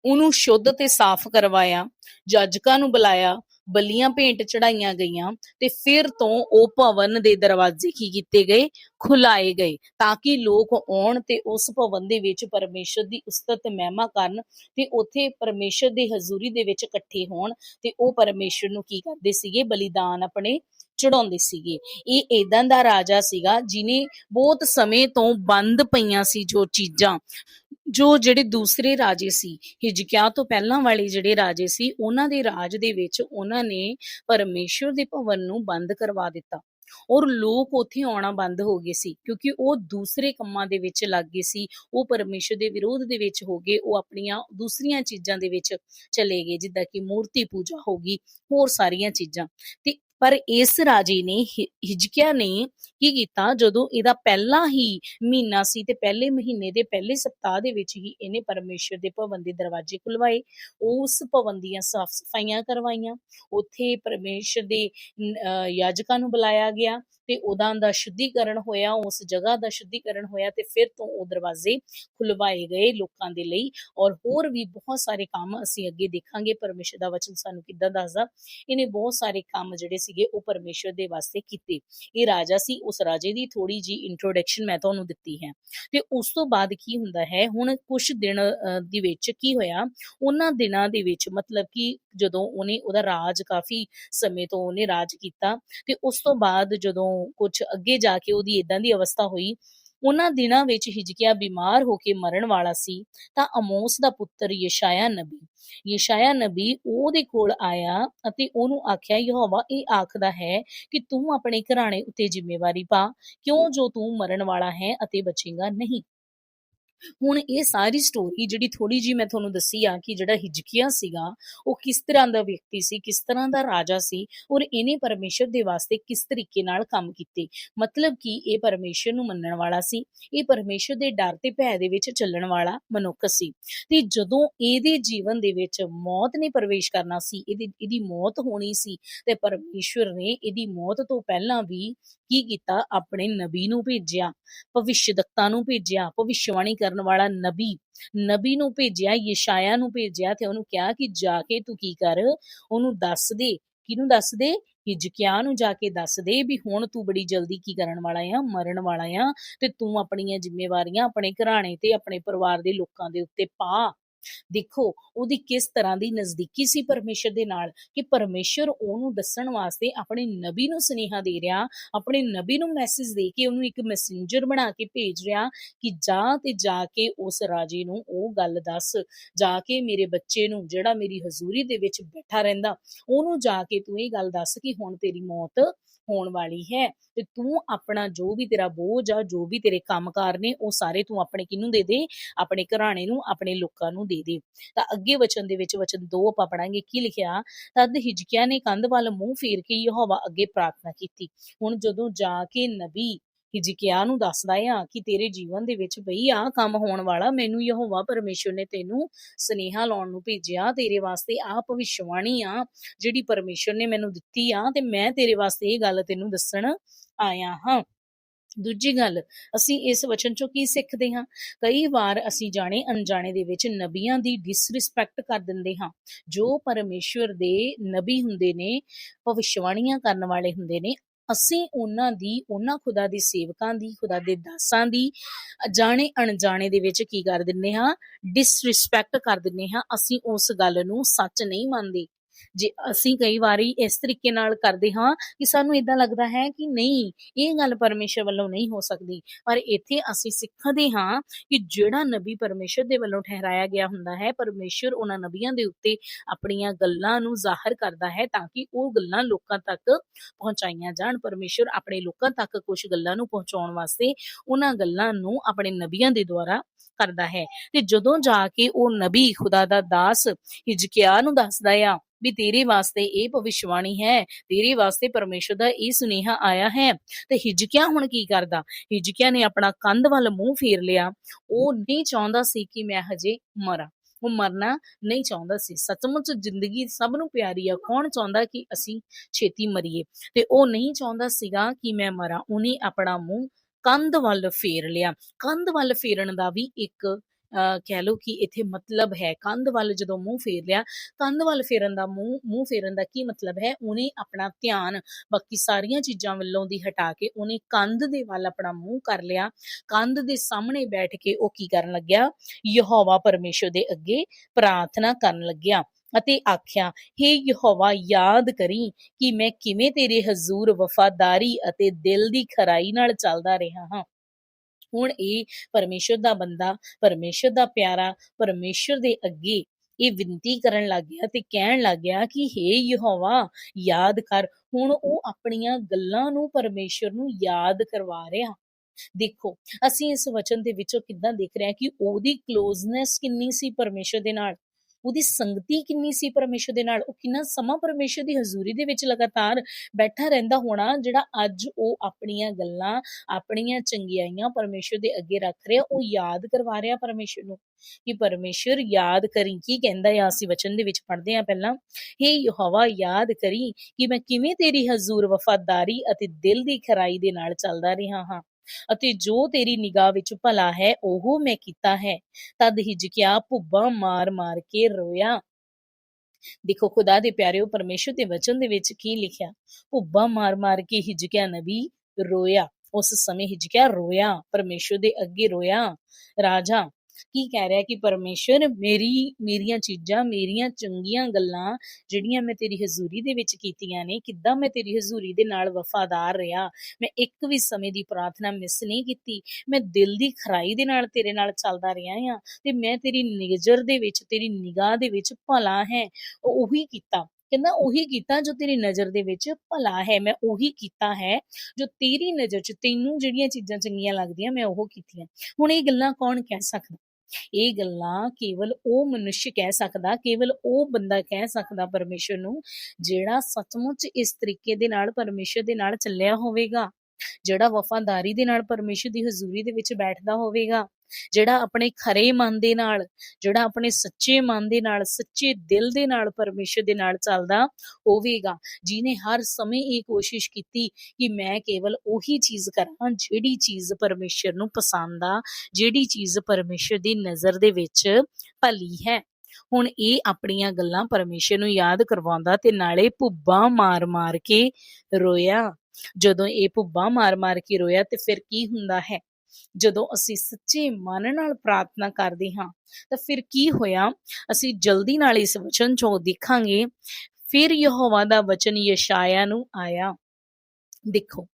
ਉਹਨੂੰ ਸ਼ੁੱਧ ਤੇ ਸਾਫ਼ ਕਰਵਾਇਆ ਜੱਜਕਾਂ ਨੂੰ ਬੁਲਾਇਆ, ਬਲੀਆਂ ਭੇਂਟ ਚੜਾਈਆਂ ਗਈਆਂ ਤੇ ਫਿਰ ਤੋਂ ਉਹ ਭਵਨ ਦੇ ਦਰਵਾਜ਼ੇ ਕੀ ਕੀਤੇ ਗਏ? ਖੁਲਾਏ ਗਏ ਤਾਂ ਕਿ ਲੋਕ ਆਉਣ ਤੇ ਉਸ ਭਵਨ ਦੇ ਵਿੱਚ ਪਰਮੇਸ਼ਰ ਦੀ ਉਸਤਤ ਮਹਿਮਾ ਕਰਨ ਤੇ ਉੱਥੇ ਪਰਮੇਸ਼ਰ ਦੀ ਹਜ਼ੂਰੀ ਦੇ ਵਿੱਚ ਇਕੱਠੇ ਹੋਣ ਤੇ ਉਹ ਪਰਮੇਸ਼ਰ ਨੂੰ ਕੀ ਕਰਦੇ ਸੀਗੇ? ਬਲੀਦਾਨ ਆਪਣੇ ਚੜਾਉਂਦੇ ਸੀਗੇ। ਇਹ ਇਦਾਂ ਦਾ ਰਾਜਾ ਸੀਗਾ ਜਿਨੇ ਬਹੁਤ ਸਮੇਂ ਤੋਂ ਬੰਦ ਪਈਆਂ ਸੀ ਜੋ ਚੀਜ਼ਾਂ, ਜੋ ਜਿਹੜੇ ਦੂਸਰੇ ਰਾਜੇ ਸੀ ਹਿਜਕਿਆ ਤੋਂ ਪਹਿਲਾਂ ਵਾਲੇ ਜਿਹੜੇ ਰਾਜੇ ਸੀ, ਉਹਨਾਂ ਦੇ ਰਾਜ ਦੇ ਵਿੱਚ ਉਹਨਾਂ ਨੇ ਪਰਮੇਸ਼ਰ ਦੇ ਭਵਨ ਨੂੰ ਬੰਦ ਕਰਵਾ ਦਿੱਤਾ। ਔਰ ਲੋਕ ਉੱਥੇ ਆਉਣਾ ਬੰਦ ਹੋ ਗਏ ਸੀ, ਕਿਉਂਕਿ ਉਹ ਦੂਸਰੇ ਕੰਮਾਂ ਦੇ ਵਿੱਚ ਲੱਗ ਗਏ ਸੀ, ਉਹ ਪਰਮੇਸ਼ਰ ਦੇ ਵਿਰੋਧ ਦੇ ਵਿੱਚ ਹੋ ਗਏ, ਉਹ ਆਪਣੀਆਂ ਦੂਸਰੀਆਂ ਚੀਜ਼ਾਂ ਦੇ ਵਿੱਚ ਚਲੇ ਗਏ, ਜਿੱਦਾਂ ਕਿ ਮੂਰਤੀ ਪੂਜਾ ਹੋ ਗਈ, ਹੋਰ ਸਾਰੀਆਂ ਚੀਜ਼ਾਂ। ਤੇ ਪਰ ਇਸ ਰਾਜੇ ਨੇ ਹਿਜਕਿਆ ਨੇ ਕੀ ਕੀਤਾ? ਜਦੋਂ ਇਹਦਾ ਪਹਿਲਾ ਹੀ ਮਹੀਨਾ ਸੀ ਤੇ ਪਹਿਲੇ ਮਹੀਨੇ ਦੇ ਪਹਿਲੇ ਸਪਤਾਹ ਦੇ ਵਿੱਚ ਹੀ ਇਹਨੇ ਪਰਮੇਸ਼ਰ ਦੇ ਭਵਨ ਦੇ ਦਰਵਾਜ਼ੇ ਖੁਲਵਾਏ। ਉਸ ਭਵਨ ਦੀਆਂ ਸਾਫ਼ ਸਫਾਈਆਂ ਕਰਵਾਈਆਂ। ਉੱਥੇ ਪਰਮੇਸ਼ਰ ਦੇ ਯਾਜਕਾਂ ਨੂੰ ਬੁਲਾਇਆ ਗਿਆ ਤੇ ਉਹਦਾ ਦਾ ਸ਼ੁੱਧੀਕਰਨ ਹੋਇਆ, ਉਸ ਜਗ੍ਹਾ ਦਾ ਸ਼ੁੱਧੀਕਰਨ ਹੋਇਆ ਤੇ ਫਿਰ ਤੋਂ ਉਹ ਦਰਵਾਜ਼ੇ ਖੁਲਵਾਏ ਗਏ ਲੋਕਾਂ ਦੇ ਲਈ। ਔਰ ਹੋਰ ਵੀ ਬਹੁਤ ਸਾਰੇ ਕੰਮ ਅਸੀਂ ਅੱਗੇ ਦੇਖਾਂਗੇ। ਪਰਮੇਸ਼ਰ ਦਾ ਵਚਨ ਸਾਨੂੰ ਕਿੱਦਾਂ ਦੱਸਦਾ? ਇਹਨੇ ਬਹੁਤ ਸਾਰੇ ਕੰਮ ਜਿਹੜੇ ਸੀ ਸੀਗੇ, ਉਹ ਪਰਮੇਸ਼ਰ ਦੇ ਵਾਸਤੇ ਕੀਤੇ। ਇਹ ਰਾਜਾ ਸੀ, ਉਸ ਰਾਜੇ ਦੀ ਥੋੜੀ ਜੀ ਇੰਟਰੋਡਕਸ਼ਨ ਮੈਂ ਤੁਹਾਨੂੰ ਦਿੱਤੀ ਹੈ। ਤੇ ਉਸ ਤੋਂ ਬਾਅਦ ਕੀ ਹੁੰਦਾ ਹੈ, ਹੁਣ ਕੁਝ ਦਿਨ ਦੇ ਵਿੱਚ ਕੀ ਹੋਇਆ, ਉਹਨਾਂ ਦਿਨਾਂ ਦੇ ਵਿੱਚ ਮਤਲਬ ਕਿ ਜਦੋਂ ਉਹਨੇ ਉਹਦਾ ਰਾਜ ਕਾਫੀ ਸਮੇਂ ਤੋਂ ਉਹਨੇ ਰਾਜ ਕੀਤਾ, ਤੇ ਉਸ ਤੋਂ ਬਾਅਦ ਜਦੋਂ ਕੁਝ ਅੱਗੇ ਜਾ ਕੇ ਉਹਦੀ ਇਦਾਂ ਦੀ ਅਵਸਥਾ ਹੋਈ ਉਹਨਾਂ ਦਿਨਾਂ ਵਿੱਚ ਹਿਜਕਿਆ ਬਿਮਾਰ ਹੋ ਕੇ ਮਰਨ ਵਾਲਾ ਸੀ, ਤਾਂ ਅਮੋਸ ਦਾ ਪੁੱਤਰ ਯਸ਼ਾਇਆ ਨਬੀ। ਯਸ਼ਾਇਆ ਨਬੀ ਉਹਦੇ ਕੋਲ ਆਇਆ ਅਤੇ ਉਹਨੂੰ ਆਖਿਆ, ਯਹੋਵਾ, ਇਹ ਆਖਦਾ ਹੈ ਕਿ ਤੂੰ ਆਪਣੇ ਘਰਾਣੇ ਉੱਤੇ ਜ਼ਿੰਮੇਵਾਰੀ ਪਾ, ਕਿਉਂ ਜੋ ਤੂੰ ਮਰਨ ਵਾਲਾ ਹੈ ਅਤੇ ਬਚੇਗਾ ਨਹੀਂ? ਹੁਣ ਇਹ ਸਾਰੀ ਸਟੋਰੀ ਜਿਹੜੀ ਥੋੜੀ ਜੀ ਮੈਂ ਤੁਹਾਨੂੰ ਦੱਸੀ ਆ ਕਿ ਜਿਹੜਾ ਹਿਜਕੀਆ ਸੀਗਾ, ਉਹ ਕਿਸ ਤਰ੍ਹਾਂ ਦਾ ਵਿਅਕਤੀ ਸੀ, ਕਿਸ ਤਰ੍ਹਾਂ ਦਾ ਰਾਜਾ ਸੀ ਔਰ ਇਹਨੇ ਪਰਮੇਸ਼ਰ ਦੇ ਵਾਸਤੇ ਕਿਸ ਤਰੀਕੇ ਨਾਲ ਕੰਮ ਕੀਤੇ। ਮਤਲਬ ਕਿ ਇਹ ਪਰਮੇਸ਼ਰ ਨੂੰ ਮੰਨਣ ਵਾਲਾ ਸੀ, ਇਹ ਪਰਮੇਸ਼ਰ ਦੇ ਡਰ ਤੇ ਭੈ ਦੇ ਵਿੱਚ ਚੱਲਣ ਵਾਲਾ ਮਨੁੱਖ ਸੀ। ਤੇ ਜਦੋਂ ਇਹਦੇ ਜੀਵਨ ਦੇ ਵਿੱਚ ਮੌਤ ਨੇ ਪ੍ਰਵੇਸ਼ ਕਰਨਾ ਸੀ, ਇਹਦੀ ਇਹਦੀ ਮੌਤ ਹੋਣੀ ਸੀ ਤੇ ਪਰਮੇਸ਼ਰ ਨੇ ਇਹਦੀ ਮੌਤ ਤੋਂ ਪਹਿਲਾਂ ਵੀ ਕੀ ਕੀਤਾ, ਆਪਣੇ ਨਬੀ ਨੂੰ ਭੇਜਿਆ ਭਵਿਸ਼ਯਦਕਤਾ ਨੂੰ ਭੇਜਿਆ, ਭਵਿਸ਼ਵਾਣੀ ਕਰਨ ਵਾਲਾ ਨਬੀ ਨਬੀ ਨੂੰ ਭੇਜਿਆ, ਯਸ਼ਾਇਆ ਨੂੰ ਭੇਜਿਆ ਤੇ ਉਹਨੂੰ ਕਿਹਾ ਕਿ ਜਾ ਕੇ ਤੂੰ ਕੀ ਕਰ, ਉਹਨੂੰ ਦੱਸ ਦੇ। ਕਿਹਨੂੰ ਦੱਸ ਦੇ? ਹਿਜਕਿਆ ਨੂੰ ਜਾ ਕੇ ਦੱਸ ਦੇ ਵੀ ਹੁਣ ਤੂੰ ਬੜੀ ਜਲਦੀ ਕੀ ਕਰਨ ਵਾਲਾ ਆ? ਮਰਨ ਵਾਲਾ ਆ ਤੇ ਤੂੰ ਆਪਣੀਆਂ ਜ਼ਿੰਮੇਵਾਰੀਆਂ ਆਪਣੇ ਘਰਾਣੇ ਤੇ, ਆਪਣੇ ਪਰਿਵਾਰ ਦੇ ਲੋਕਾਂ ਦੇ ਉੱਤੇ ਪਾ। ਦੇਖੋ, ਉਹਦੀ ਕਿਸ ਤਰ੍ਹਾਂ ਦੀ ਨਜ਼ਦੀਕੀ ਸੀ ਪਰਮੇਸ਼ਰ ਦੇ ਨਾਲ ਕਿ ਪਰਮੇਸ਼ਰ ਉਹਨੂੰ ਦੱਸਣ ਵਾਸਤੇ ਆਪਣੇ ਨਬੀ ਨੂੰ ਸੁਨੇਹਾ ਦੇ ਰਿਹਾ, ਆਪਣੇ ਨਬੀ ਨੂੰ ਮੈਸੇਜ ਦੇ ਕੇ ਉਹਨੂੰ ਇੱਕ ਮੈਸੇਂਜਰ ਬਣਾ ਕੇ ਭੇਜ ਰਿਹਾ ਕਿ ਜਾ ਤੇ ਜਾ ਕੇ ਉਸ ਰਾਜੇ ਨੂੰ ਉਹ ਗੱਲ ਦੱਸ, ਜਾ ਕੇ ਮੇਰੇ ਬੱਚੇ ਨੂੰ ਜਿਹੜਾ ਮੇਰੀ ਹਜ਼ੂਰੀ ਦੇ ਵਿੱਚ ਬੈਠਾ ਰਹਿੰਦਾ, ਉਹਨੂੰ ਜਾ ਕੇ ਤੂੰ ਇਹ ਗੱਲ ਦੱਸ ਕਿ ਹੁਣ ਤੇਰੀ ਮੌਤ ਹੋਣ ਵਾਲੀ ਹੈ ਤੇ ਤੂੰ ਆਪਣਾ ਜੋ ਵੀ ਤੇਰਾ ਬੋਝ ਆ, ਜੋ ਵੀ ਤੇਰੇ ਕੰਮਕਾਰ ਨੇ, ਉਹ ਸਾਰੇ ਤੂੰ ਆਪਣੇ ਕਿਹਨੂੰ ਦੇ ਦੇ? ਆਪਣੇ ਘਰਾਣੇ ਨੂੰ, ਆਪਣੇ ਲੋਕਾਂ ਨੂੰ ਦੇ। ਤਾਂ ਅੱਗੇ ਵਚਨ ਦੇ ਵਿੱਚ ਵਚਨ 2 ਆਪਾਂ ਪੜਾਂਗੇ ਕੀ ਲਿਖਿਆ? ਤਦ ਹਿਜਕਿਆ ਨੇ ਕੰਧ ਵੱਲ ਮੂੰਹ ਫੇਰ ਕੇ ਯਹੋਵਾ ਅੱਗੇ ਪ੍ਰਾਰਥਨਾ ਕੀਤੀ। ਹੁਣ ਜਦੋਂ ਜਾ ਕੇ ਨਬੀ ਹਿਜਕਿਆ ਨੂੰ ਦੱਸਦਾ ਆ ਕਿ ਤੇਰੇ ਜੀਵਨ ਦੇ ਵਿੱਚ ਬਈ ਆ ਕੰਮ ਹੋਣ ਵਾਲਾ, ਮੈਨੂੰ ਯਹੋਵਾ ਪਰਮੇਸ਼ਰ ਨੇ ਤੈਨੂੰ ਸਨੇਹਾ ਲਾਉਣ ਨੂੰ ਭੇਜਿਆ, ਤੇਰੇ ਵਾਸਤੇ ਆ ਭਵਿਸ਼ਵਾਣੀ ਆ ਜਿਹੜੀ ਪਰਮੇਸ਼ਰ ਨੇ ਮੈਨੂੰ ਦਿੱਤੀ ਆ, ਤੇ ਮੈਂ ਤੇਰੇ ਵਾਸਤੇ ਇਹ ਗੱਲ ਤੈਨੂੰ ਦੱਸਣ ਆਇਆ ਹਾਂ। ਦੂਜੀ ਗੱਲ, ਅਸੀਂ ਇਸ ਵਚਨ ਚੋਂ ਕੀ ਸਿੱਖਦੇ ਹਾਂ? ਕਈ ਵਾਰ ਅਸੀਂ ਜਾਣੇ ਅਣਜਾਣੇ ਦੇ ਵਿੱਚ ਨਬੀਆਂ ਦੀ ਡਿਸਰਿਸਪੈਕਟ ਕਰ ਦਿੰਦੇ ਹਾਂ, ਜੋ ਪਰਮੇਸ਼ਵਰ ਦੇ ਨਬੀ ਹੁੰਦੇ ਨੇ, ਭਵਿਸ਼ਵਾਣੀਆਂ ਕਰਨ ਵਾਲੇ ਹੁੰਦੇ ਨੇ, ਅਸੀਂ ਉਹਨਾਂ ਦੀ, ਉਹਨਾਂ ਖੁਦਾ ਦੇ ਸੇਵਕਾਂ ਦੀ, ਖੁਦਾ ਦੇ ਦਾਸਾਂ ਦੀ, ਜਾਣੇ ਅਣਜਾਣੇ ਦੇ ਵਿੱਚ ਕੀ ਕਰ ਦਿੰਨੇ ਹਾਂ? ਡਿਸਰਿਸਪੈਕਟ ਕਰ ਦਿੰਨੇ ਹਾਂ, ਅਸੀਂ ਉਸ ਗੱਲ ਨੂੰ ਸੱਚ ਨਹੀਂ ਮੰਨਦੇ। ਜੇ ਅਸੀਂ ਕਈ ਵਾਰੀ ਇਸ ਤਰੀਕੇ ਨਾਲ ਕਰਦੇ ਹਾਂ ਕਿ ਸਾਨੂੰ ਇਦਾਂ ਲੱਗਦਾ ਹੈ ਕਿ ਨਹੀਂ, ਇਹ ਗੱਲ ਪਰਮੇਸ਼ਰ ਵੱਲੋਂ ਨਹੀਂ ਹੋ ਸਕਦੀ। ਪਰ ਇੱਥੇ ਅਸੀਂ ਸਿੱਖਦੇ ਹਾਂ ਕਿ ਜਿਹੜਾ ਨਬੀ ਪਰਮੇਸ਼ਰ ਦੇ ਵੱਲੋਂ ਠਹਿਰਾਇਆ ਗਿਆ ਹੁੰਦਾ ਹੈ, ਪਰਮੇਸ਼ਰ ਉਹਨਾਂ ਨਬੀਆਂ ਦੇ ਉੱਤੇ ਆਪਣੀਆਂ ਗੱਲਾਂ ਨੂੰ ਜ਼ਾਹਰ ਕਰਦਾ ਹੈ ਤਾਂ ਕਿ ਉਹ ਗੱਲਾਂ ਲੋਕਾਂ ਤੱਕ ਪਹੁੰਚਾਈਆਂ ਜਾਣ। ਪਰਮੇਸ਼ਰ ਆਪਣੇ ਲੋਕਾਂ ਤੱਕ ਕੁਝ ਗੱਲਾਂ ਨੂੰ ਪਹੁੰਚਾਉਣ ਵਾਸਤੇ ਉਹਨਾਂ ਗੱਲਾਂ ਨੂੰ ਆਪਣੇ ਨਬੀਆਂ ਦੇ ਦੁਆਰਾ ਕਰਦਾ ਹੈ। ਤੇ ਜਦੋਂ ਜਾ ਕੇ ਉਹ ਨਬੀ ਖੁਦਾ ਦਾ ਦਾਸ ਹਿਜਕਿਆ ਨੂੰ ਦੱਸਦਾ ਆ ਵੀ ਤੇਰੇ ਵਾਸਤੇ ਇਹ ਭਵਿਸ਼ਵਾਣੀ ਹੈ, ਤੇਰੇ ਵਾਸਤੇ ਪਰਮੇਸ਼ਰ ਦਾ ਇਹ ਸੁਨੇਹਾ ਆਇਆ ਹੈ। ਤੇ ਹਿਜਕਿਆ ਹੁਣ ਕੀ ਕਰਦਾ? ਹਿਜਕਿਆ ਨੇ ਆਪਣਾ ਕੰਧ ਵੱਲ ਮੂੰਹ ਫੇਰ ਲਿਆ। ਉਹ ਨਹੀਂ ਚਾਹੁੰਦਾ ਸੀ ਕਿ ਮੈਂ ਹਜੇ ਮਰਾਂ। ਉਹ ਮਰਨਾ ਨਹੀਂ ਚਾਹੁੰਦਾ ਸੀ। ਸੱਚਮੁੱਚ ਜ਼ਿੰਦਗੀ ਸਭ ਨੂੰ ਪਿਆਰੀ ਆ। ਕੌਣ ਚਾਹੁੰਦਾ ਕਿ ਅਸੀਂ ਛੇਤੀ ਮਰੀਏ? ਤੇ ਉਹ ਨਹੀਂ ਚਾਹੁੰਦਾ ਸੀਗਾ ਕਿ ਮੈਂ ਮਰਾਂ। ਉਹਨੇ ਆਪਣਾ ਮੂੰਹ ਕੰਧ ਵੱਲ ਫੇਰ ਲਿਆ। ਕੰਧ ਵੱਲ ਫੇਰਨ ਦਾ ਵੀ ਇੱਕ ਕਹਿ ਲਓ ਕਿ ਇੱਥੇ ਮਤਲਬ ਹੈ, ਕੰਧ ਵੱਲ ਜਦੋਂ ਮੂੰਹ ਫੇਰ ਲਿਆ, ਕੰਧ ਵੱਲ ਫੇਰਨ ਦਾ ਮੂੰਹ ਮੂੰਹ ਫੇਰਨ ਦਾ ਕੀ ਮਤਲਬ ਹੈ? ਉਹਨੇ ਆਪਣਾ ਧਿਆਨ ਬਾਕੀ ਸਾਰੀਆਂ ਚੀਜ਼ਾਂ ਵੱਲੋਂ ਦੀ ਹਟਾ ਕੇ ਉਹਨੇ ਕੰਧ ਦੇ ਵੱਲ ਆਪਣਾ ਮੂੰਹ ਕਰ ਲਿਆ। ਕੰਧ ਦੇ ਸਾਹਮਣੇ ਬੈਠ ਕੇ ਉਹ ਕੀ ਕਰਨ ਲੱਗਿਆ? ਯਹੋਵਾ ਪਰਮੇਸ਼ਰ ਦੇ ਅੱਗੇ ਪ੍ਰਾਰਥਨਾ ਕਰਨ ਲੱਗਿਆ ਅਤੇ ਆਖਿਆ हे ਯਹੋਵਾ, ਯਾਦ ਕਰੀ ਕਿ ਮੈਂ ਕਿਵੇਂ ਤੇਰੇ ਹਜ਼ੂਰ ਵਫਾਦਾਰੀ ਅਤੇ ਦਿਲ ਦੀ ਖਰਾਈ ਨਾਲ ਚੱਲਦਾ ਰਿਹਾ ਹਾਂ। ਹੁਣ ਇਹ ਪਰਮੇਸ਼ਰ ਦਾ ਬੰਦਾ, ਪਰਮੇਸ਼ਰ ਦਾ ਪਿਆਰਾ, ਪਰਮੇਸ਼ਰ ਦੇ ਅੱਗੇ ਇਹ ਵਿਨਤੀ ਕਰਨ ਲੱਗ ਗਿਆ ਤੇ ਕਹਿਣ ਲੱਗ ਗਿਆ ਕਿ हे ਯਹੋਵਾ, ਯਾਦ ਕਰ। ਹੁਣ ਉਹ ਆਪਣੀਆਂ ਗੱਲਾਂ ਨੂੰ ਪਰਮੇਸ਼ਰ ਨੂੰ ਯਾਦ ਕਰਵਾ ਰਿਹਾ। ਦੇਖੋ, ਅਸੀਂ ਇਸ ਵਚਨ ਦੇ ਵਿੱਚੋਂ ਕਿੱਦਾਂ ਦੇਖ ਰਹੇ ਹਾਂ ਕਿ ਉਹਦੀ ਕਲੋਜ਼ਨੈਸ ਕਿੰਨੀ ਸੀ ਪਰਮੇਸ਼ਰ ਦੇ ਨਾਲ? ਉਹਦੀ ਸੰਗਤੀ ਕਿੰਨੀ ਸੀ ਪਰਮੇਸ਼ਰ ਦੇ ਨਾਲ? ਉਹ ਕਿੰਨਾ ਸਮਾਂ ਪਰਮੇਸ਼ਰ ਦੀ ਹਜ਼ੂਰੀ ਦੇ ਵਿੱਚ ਲਗਾਤਾਰ ਬੈਠਾ ਰਹਿੰਦਾ ਹੋਣਾ, ਜਿਹੜਾ ਅੱਜ ਉਹ ਆਪਣੀਆਂ ਗੱਲਾਂ, ਆਪਣੀਆਂ ਚੰਗਿਆਈਆਂ ਪਰਮੇਸ਼ਰ ਦੇ ਅੱਗੇ ਰੱਖ ਰਿਹਾ, ਉਹ ਯਾਦ ਕਰਵਾ ਰਿਹਾ ਪਰਮੇਸ਼ਰ ਨੂੰ ਕਿ ਪਰਮੇਸ਼ਰ ਯਾਦ ਕਰੀ। ਕੀ ਕਹਿੰਦਾ ਆ ਅਸੀਂ ਵਚਨ ਦੇ ਵਿੱਚ ਪੜ੍ਹਦੇ ਹਾਂ ਪਹਿਲਾਂ? ਹੇ ਯਹੋਵਾ, ਯਾਦ ਕਰੀ ਕਿ ਮੈਂ ਕਿਵੇਂ ਤੇਰੀ ਹਜ਼ੂਰ ਵਫਾਦਾਰੀ ਅਤੇ ਦਿਲ ਦੀ ਖਰਾਈ ਦੇ ਨਾਲ ਚੱਲਦਾ ਰਿਹਾ ਹਾਂ। ਅਤੇ ਜੋ ਤੇਰੀ ਨਿਗਾਹ ਵਿੱਚ ਭਲਾ ਹੈ, ਉਹ ਮੈਂ ਕੀਤਾ ਹੈ। ਤਦ ਹਿਜਕਿਆ ਭੁੱਬਾਂ ਮਾਰ-ਮਾਰ ਕੇ ਰੋਇਆ। ਦੇਖੋ, ਖੁਦਾ ਦੇ ਪਿਆਰਿਓ, ਪਰਮੇਸ਼ਰ ਦੇ ਵਚਨ ਦੇ ਵਿੱਚ ਕੀ ਲਿਖਿਆ? ਭੁੱਬਾਂ ਮਾਰ-ਮਾਰ ਕੇ ਹਿਜਕਿਆ ਨਬੀ ਰੋਇਆ। ਉਸ ਸਮੇਂ ਹਿਜਕਿਆ ਰੋਇਆ। ਪਰਮੇਸ਼ਰ ਦੇ ਅੱਗੇ ਰੋਇਆ। ਰਾਜਾ ਕੀ ਕਹਿ ਰਿਹਾ ਕਿ ਪਰਮੇਸ਼ਰ ਮੇਰੀ, ਮੇਰੀਆਂ ਚੀਜ਼ਾਂ, ਮੇਰੀਆਂ ਚੰਗੀਆਂ ਗੱਲਾਂ ਜਿਹੜੀਆਂ ਮੈਂ ਤੇਰੀ ਹਜ਼ੂਰੀ ਦੇ ਵਿੱਚ ਕੀਤੀਆਂ ਨੇ, ਕਿੱਦਾਂ ਮੈਂ ਤੇਰੀ ਹਜ਼ੂਰੀ ਦੇ ਨਾਲ ਵਫਾਦਾਰ ਰਿਹਾ, ਮੈਂ ਇੱਕ ਵੀ ਸਮੇਂ ਦੀ ਪ੍ਰਾਰਥਨਾ ਮਿਸ ਨਹੀਂ ਕੀਤੀ, ਮੈਂ ਦਿਲ ਦੀ ਖਰਾਈ ਦੇ ਨਾਲ ਤੇਰੇ ਨਾਲ ਚੱਲਦਾ ਰਿਹਾ ਹਾਂ ਤੇ ਮੈਂ ਤੇਰੀ ਨਜ਼ਰ ਦੇ ਵਿੱਚ, ਤੇਰੀ ਨਿਗਾਹ ਦੇ ਵਿੱਚ ਭਲਾ ਹੈ ਉਹੀ ਕੀਤਾ। ਕਹਿੰਦਾ ਉਹੀ ਕੀਤਾ ਜੋ ਤੇਰੀ ਨਜ਼ਰ ਦੇ ਵਿੱਚ ਭਲਾ ਹੈ, ਮੈਂ ਉਹੀ ਕੀਤਾ ਹੈ, ਜੋ ਤੇਰੀ ਨਜ਼ਰ 'ਚ ਤੈਨੂੰ ਜਿਹੜੀਆਂ ਚੀਜ਼ਾਂ ਚੰਗੀਆਂ ਲੱਗਦੀਆਂ, ਮੈਂ ਉਹ ਕੀਤੀਆਂ। ਹੁਣ ਇਹ ਗੱਲਾਂ ਕੌਣ ਕਹਿ ਸਕਦਾ? ਇਹ ਗੱਲਾਂ ਕੇਵਲ ਉਹ ਮਨੁੱਖ ਕਹਿ ਸਕਦਾ, ਕੇਵਲ ਉਹ ਬੰਦਾ ਕਹਿ ਸਕਦਾ ਪਰਮੇਸ਼ਰ ਨੂੰ, ਜਿਹੜਾ ਸੱਚਮੁੱਚ ਇਸ ਤਰੀਕੇ ਦੇ ਨਾਲ ਪਰਮੇਸ਼ਰ ਦੇ ਨਾਲ ਚੱਲਿਆ ਹੋਵੇਗਾ, ਜਿਹੜਾ ਵਫਾਦਾਰੀ ਦੇ ਨਾਲ ਪਰਮੇਸ਼ਰ ਦੀ ਹਜ਼ੂਰੀ ਦੇ ਵਿੱਚ ਬੈਠਦਾ ਹੋਵੇਗਾ। ਜਿਹੜਾ ਆਪਣੇ ਖਰੇ ਮਨ ਦੇ ਨਾਲ, ਜਿਹੜਾ ਆਪਣੇ ਸੱਚੇ ਮਨ ਦੇ ਨਾਲ, ਸੱਚੇ ਦਿਲ ਦੇ ਨਾਲ ਪਰਮੇਸ਼ਰ ਦੇ ਨਾਲ ਚੱਲਦਾ ਹੋਵੇਗਾ ਜਿਨੇ ਹਰ ਸਮੇਂ ਇਹ ਕੋਸ਼ਿਸ਼ ਕੀਤੀ ਕਿ ਮੈਂ ਕੇਵਲ ਉਹੀ ਚੀਜ਼ ਕਰਾਂ ਜਿਹੜੀ ਚੀਜ਼ ਪਰਮੇਸ਼ਰ ਨੂੰ ਪਸੰਦ ਆ, ਜਿਹੜੀ ਚੀਜ਼ ਪਰਮੇਸ਼ਰ ਦੀ ਨਜ਼ਰ ਦੇ ਵਿੱਚ ਭਲੀ ਹੈ। ਹੁਣ ਇਹ ਆਪਣੀਆਂ ਗੱਲਾਂ ਪਰਮੇਸ਼ਰ ਨੂੰ ਯਾਦ ਕਰਵਾਉਂਦਾ ਤੇ ਨਾਲੇ ਭੁੱਬਾਂ ਮਾਰ-ਮਾਰ ਕੇ ਰੋਇਆ। ਜਦੋਂ ਇਹ ਭੁੱਬਾਂ ਮਾਰ-ਮਾਰ ਕੇ ਰੋਇਆ ਤੇ ਫਿਰ ਕੀ ਹੁੰਦਾ ਹੈ? ਜਦੋਂ ਅਸੀਂ ਸੱਚੇ ਮਨ ਨਾਲ ਪ੍ਰਾਰਥਨਾ ਕਰਦੇ ਹਾਂ, ਤਾਂ ਫਿਰ ਕੀ ਹੋਇਆ? ਅਸੀਂ ਜਲਦੀ ਨਾਲ ਇਸ ਵਚਨ ਚੋਂ ਦੇਖਾਂਗੇ। ਫਿਰ ਯਹੋਵਾ ਦਾ ਵਚਨ ਯਸ਼ਾਇਆ ਨੂੰ ਆਇਆ। ਦੇਖੋ,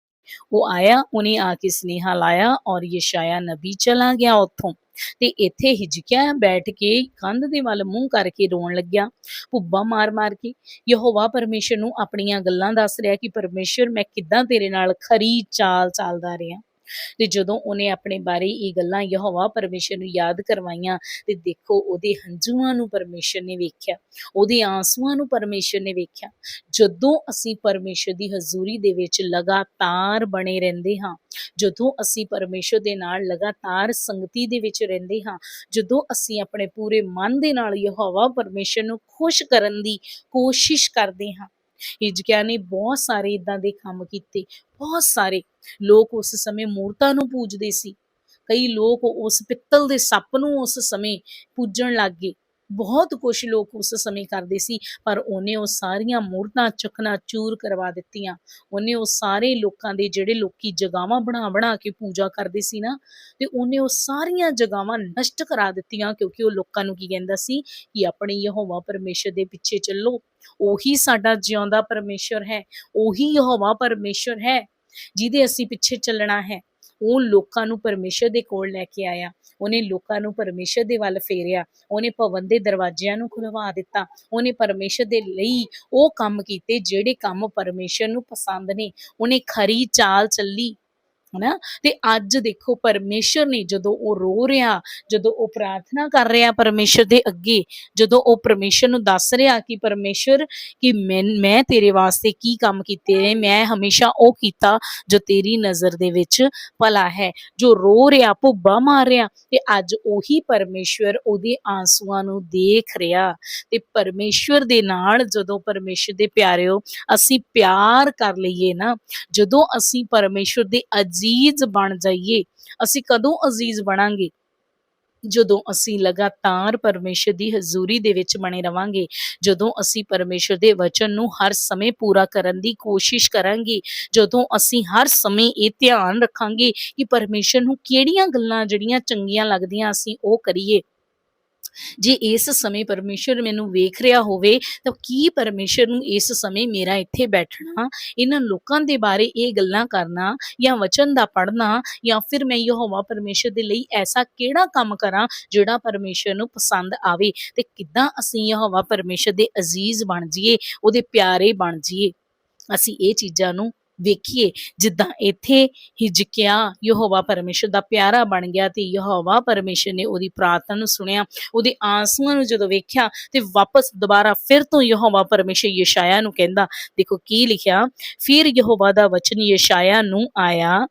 ਉਹ ਆਇਆ, ਉਹਨੇ ਆ ਕੇ ਸਨੇਹਾ ਲਾਇਆ ਔਰ ਯਸ਼ਾਇਆ ਨਬੀ ਚਲਾ ਗਿਆ ਉੱਥੋਂ। ਤੇ ਇੱਥੇ ਹਿਜਕਿਆ ਬੈਠ ਕੇ ਕੰਧ ਦੇ ਵੱਲ ਮੂੰਹ ਕਰਕੇ ਰੋਣ ਲੱਗਿਆ। ਭੁੱਬਾ ਮਾਰ-ਮਾਰ ਕੇ, ਯਹੋਵਾ ਪਰਮੇਸ਼ਰ ਨੂੰ ਆਪਣੀਆਂ ਗੱਲਾਂ ਦੱਸ ਰਿਹਾ ਕਿ ਪਰਮੇਸ਼ਰ ਮੈਂ ਕਿੱਦਾਂ ਤੇਰੇ ਨਾਲ ਖਰੀ ਚਾਲ ਚੱਲਦਾ ਰਿਹਾ? ਤੇ ਜਦੋਂ ਉਹਨੇ ਆਪਣੇ ਬਾਰੇ ਇਹ ਗੱਲਾਂ ਯਹੋਵਾ ਪਰਮੇਸ਼ਰ ਨੂੰ ਯਾਦ ਕਰਵਾਈਆਂ ਤੇ ਦੇਖੋ ਉਹਦੇ ਹੰਝੂਆਂ ਨੂੰ ਪਰਮੇਸ਼ਰ ਨੇ ਵੇਖਿਆ, ਉਹਦੇ ਆਂਸੂਆਂ ਨੂੰ ਪਰਮੇਸ਼ਰ ਨੇ ਵੇਖਿਆ। ਜਦੋਂ ਅਸੀਂ ਪਰਮੇਸ਼ਰ ਦੀ ਹਜ਼ੂਰੀ ਦੇ ਵਿੱਚ ਲਗਾਤਾਰ ਬਣੇ ਰਹਿੰਦੇ ਹਾਂ, ਜਦੋਂ ਅਸੀਂ ਪਰਮੇਸ਼ਰ ਦੇ ਨਾਲ ਲਗਾਤਾਰ ਸੰਗਤੀ ਦੇ ਵਿੱਚ ਰਹਿੰਦੇ ਹਾਂ, ਜਦੋਂ ਅਸੀਂ ਆਪਣੇ ਪੂਰੇ ਮਨ ਦੇ ਨਾਲ ਯਹੋਵਾ ਪਰਮੇਸ਼ਰ ਨੂੰ ਖੁਸ਼ ਕਰਨ ਦੀ ਕੋਸ਼ਿਸ਼ ਕਰਦੇ ਹਾਂ ਹਿਜਕਿਆ ਨੇ ਬਹੁਤ ਸਾਰੇ ਇਦਾਂ ਦੇ ਕੰਮ ਕੀਤੇ, ਬਹੁਤ ਸਾਰੇ। ਲੋਕ ਉਸ ਸਮੇਂ ਮੂਰਤਾਂ ਨੂੰ ਪੂਜਦੇ ਸੀ। ਕਈ ਲੋਕ ਉਸ ਪਿੱਤਲ ਦੇ ਸੱਪ ਨੂੰ ਉਸ ਸਮੇਂ ਪੂਜਣ ਲੱਗ ਗਏ। ਬਹੁਤ ਕੁਝ ਲੋਕ ਉਸ ਸਮੇਂ ਕਰਦੇ ਸੀ, ਪਰ ਉਹਨੇ ਉਹ ਸਾਰੀਆਂ ਮੂਰਤਾਂ ਚਕਨਾ ਚੂਰ ਕਰਵਾ ਦਿੱਤੀਆਂ। ਉਹਨੇ ਉਹ ਸਾਰੇ ਲੋਕਾਂ ਦੇ ਜਿਹੜੇ ਲੋਕੀ ਜਗਾਵਾਂ ਬਣਾ ਬਣਾ ਕੇ ਪੂਜਾ ਕਰਦੇ ਸੀ ਨਾ, ਤੇ ਉਹਨੇ ਉਹ ਸਾਰੀਆਂ ਜਗਾਵਾਂ ਨਸ਼ਟ ਕਰਾ ਦਿੱਤੀਆਂ, ਕਿਉਂਕਿ ਉਹ ਲੋਕਾਂ ਨੂੰ ਕੀ ਕਹਿੰਦਾ ਸੀ ਕਿ ਆਪਣੇ ਯਹੋਵਾ ਪਰਮੇਸ਼ਰ ਦੇ ਪਿੱਛੇ ਚੱਲੋ। ਉਹੀ ਸਾਡਾ ਜਿਉਂਦਾ ਪਰਮੇਸ਼ਰ ਹੈ, ਉਹੀ ਯਹੋਵਾ ਪਰਮੇਸ਼ਰ ਹੈ, ਜਿਹਦੇ ਅਸੀਂ ਪਿੱਛੇ ਚੱਲਣਾ ਹੈ। ਉਹ ਲੋਕਾਂ ਨੂੰ ਪਰਮੇਸ਼ਰ ਦੇ ਕੋਲ ਲੈ ਕੇ ਆਇਆ। ਉਹਨੇ ਲੋਕਾਂ ਨੂੰ ਪਰਮੇਸ਼ਰ ਦੇ ਵੱਲ ਫੇਰਿਆ। ਉਹਨੇ ਭਵਨ ਦੇ ਦਰਵਾਜ਼ਿਆਂ ਨੂੰ ਖੁਲਵਾ ਦਿੱਤਾ। ਉਹਨੇ ਪਰਮੇਸ਼ਰ ਦੇ ਲਈ ਉਹ ਕੰਮ ਕੀਤੇ ਜਿਹੜੇ ਕੰਮ ਪਰਮੇਸ਼ਰ ਨੂੰ ਪਸੰਦ ਨੇ। ਉਹਨੇ ਖਰੀ ਚਾਲ ਚੱਲੀ। ਹਨਾ? ਤੇ ਅੱਜ ਦੇਖੋ ਪਰਮੇਸ਼ਰ ਨੇ ਜਦੋਂ ਉਹ ਰੋ ਰਿਹਾ, ਜਦੋਂ ਉਹ ਪ੍ਰਾਰਥਨਾ ਕਰ ਰਿਹਾ ਪਰਮੇਸ਼ਰ ਦੇ ਅੱਗੇ, ਜਦੋਂ ਉਹ ਪਰਮੇਸ਼ਰ ਨੂੰ ਦੱਸ ਰਿਹਾ ਕਿ ਪਰਮੇਸ਼ਰ ਕਿ ਮੈਂ ਮੈਂ ਤੇਰੇ ਵਾਸਤੇ ਕੀ ਕੰਮ ਕੀਤੇ ਨੇ, ਮੈਂ ਹਮੇਸ਼ਾ ਉਹ ਕੀਤਾ ਜੋ ਤੇਰੀ ਨਜ਼ਰ ਦੇ ਵਿੱਚ ਭਲਾ ਹੈ। ਜੋ ਰੋ ਰਿਹਾ, ਭੁੱਬਾ ਮਾਰ ਰਿਹਾ, ਤੇ ਅੱਜ ਉਹੀ ਪਰਮੇਸ਼ਰ ਉਹਦੇ ਆਂਸੂਆਂ ਨੂੰ ਦੇਖ ਰਿਹਾ। ਤੇ ਪਰਮੇਸ਼ਰ ਦੇ ਨਾਲ ਜਦੋਂ ਪਰਮੇਸ਼ਰ ਦੇ ਪਿਆਰਿਓ, ਅਸੀਂ ਪਿਆਰ ਕਰ ਲਈਏ ਨਾ, ਜਦੋਂ ਅਸੀਂ ਪਰਮੇਸ਼ਰ ਦੇ ਅਜ਼ੀਜ਼ ਬਣ ਜਾਈਏ। ਅਸੀਂ ਕਦੋਂ ਅਜ਼ੀਜ਼ ਬਣਾਂਗੇ? ਜਦੋਂ ਅਸੀਂ ਲਗਾਤਾਰ ਪਰਮੇਸ਼ਰ ਦੀ ਹਜ਼ੂਰੀ ਦੇ ਵਿੱਚ ਬਣੇ ਰਵਾਂਗੇ, ਜਦੋਂ ਅਸੀਂ ਪਰਮੇਸ਼ਰ ਦੇ ਵਚਨ ਨੂੰ ਹਰ ਸਮੇਂ ਪੂਰਾ ਕਰਨ ਦੀ ਕੋਸ਼ਿਸ਼ ਕਰਾਂਗੇ, ਜਦੋਂ ਅਸੀਂ ਹਰ ਸਮੇਂ ਇਹ ਧਿਆਨ ਰੱਖਾਂਗੇ ਕਿ ਪਰਮੇਸ਼ਰ ਨੂੰ ਕਿਹੜੀਆਂ ਗੱਲਾਂ ਜਿਹੜੀਆਂ ਚੰਗੀਆਂ ਲੱਗਦੀਆਂ ਅਸੀਂ ਉਹ ਕਰੀਏ। ਜੇ ਇਸ ਸਮੇਂ ਪਰਮੇਸ਼ਰ ਮੈਨੂੰ ਵੇਖ ਰਿਹਾ ਹੋਵੇ, ਤਾਂ ਕੀ ਪਰਮੇਸ਼ਰ ਨੂੰ ਇਸ ਸਮੇਂ ਮੇਰਾ ਇੱਥੇ ਬੈਠਣਾ, ਇਹਨਾਂ ਲੋਕਾਂ ਦੇ ਬਾਰੇ ਇਹ ਗੱਲਾਂ ਕਰਨਾ ਜਾਂ ਵਚਨ ਦਾ ਪੜ੍ਹਨਾ ਜਾਂ ਫਿਰ ਮੈਂ ਯਹੋਵਾ ਪਰਮੇਸ਼ਰ ਦੇ ਲਈ ਐਸਾ ਕਿਹੜਾ ਕੰਮ ਕਰਾਂ ਜਿਹੜਾ ਪਰਮੇਸ਼ਰ ਨੂੰ ਪਸੰਦ ਆਵੇ? ਤੇ ਕਿੱਦਾਂ ਅਸੀਂ ਯਹੋਵਾ ਪਰਮੇਸ਼ਰ ਦੇ ਅਜ਼ੀਜ਼ ਬਣ ਜਾਈਏ, ਉਹਦੇ ਪਿਆਰੇ ਬਣ ਜਾਈਏ? ਅਸੀਂ ਇਹ ਚੀਜ਼ਾਂ ਨੂੰ ਵੇਖੀਏ, ਜਿੱਦਾਂ ਇੱਥੇ ਹਿਜਕਿਆ ਯਹੋਵਾ ਪਰਮੇਸ਼ਰ ਦਾ ਪਿਆਰਾ ਬਣ ਗਿਆ ਤੇ ਯਹੋਵਾ ਪਰਮੇਸ਼ਰ ਨੇ ਉਹਦੀ ਪ੍ਰਾਰਥਨਾ ਨੂੰ ਸੁਣਿਆ, ਉਹਦੇ ਆਂਸੂਆਂ ਨੂੰ ਜਦੋਂ ਵੇਖਿਆ ਤੇ ਵਾਪਸ ਦੁਬਾਰਾ ਫਿਰ ਤੋਂ ਯਹੋਵਾ ਪਰਮੇਸ਼ਰ ਯਸ਼ਾਇਆ ਨੂੰ ਕਹਿੰਦਾ, ਦੇਖੋ ਕੀ ਲਿਖਿਆ, ਫਿਰ ਯਹੋਵਾ ਦਾ ਵਚਨ ਯਸ਼ਾਇਆ ਨੂੰ ਆਇਆ,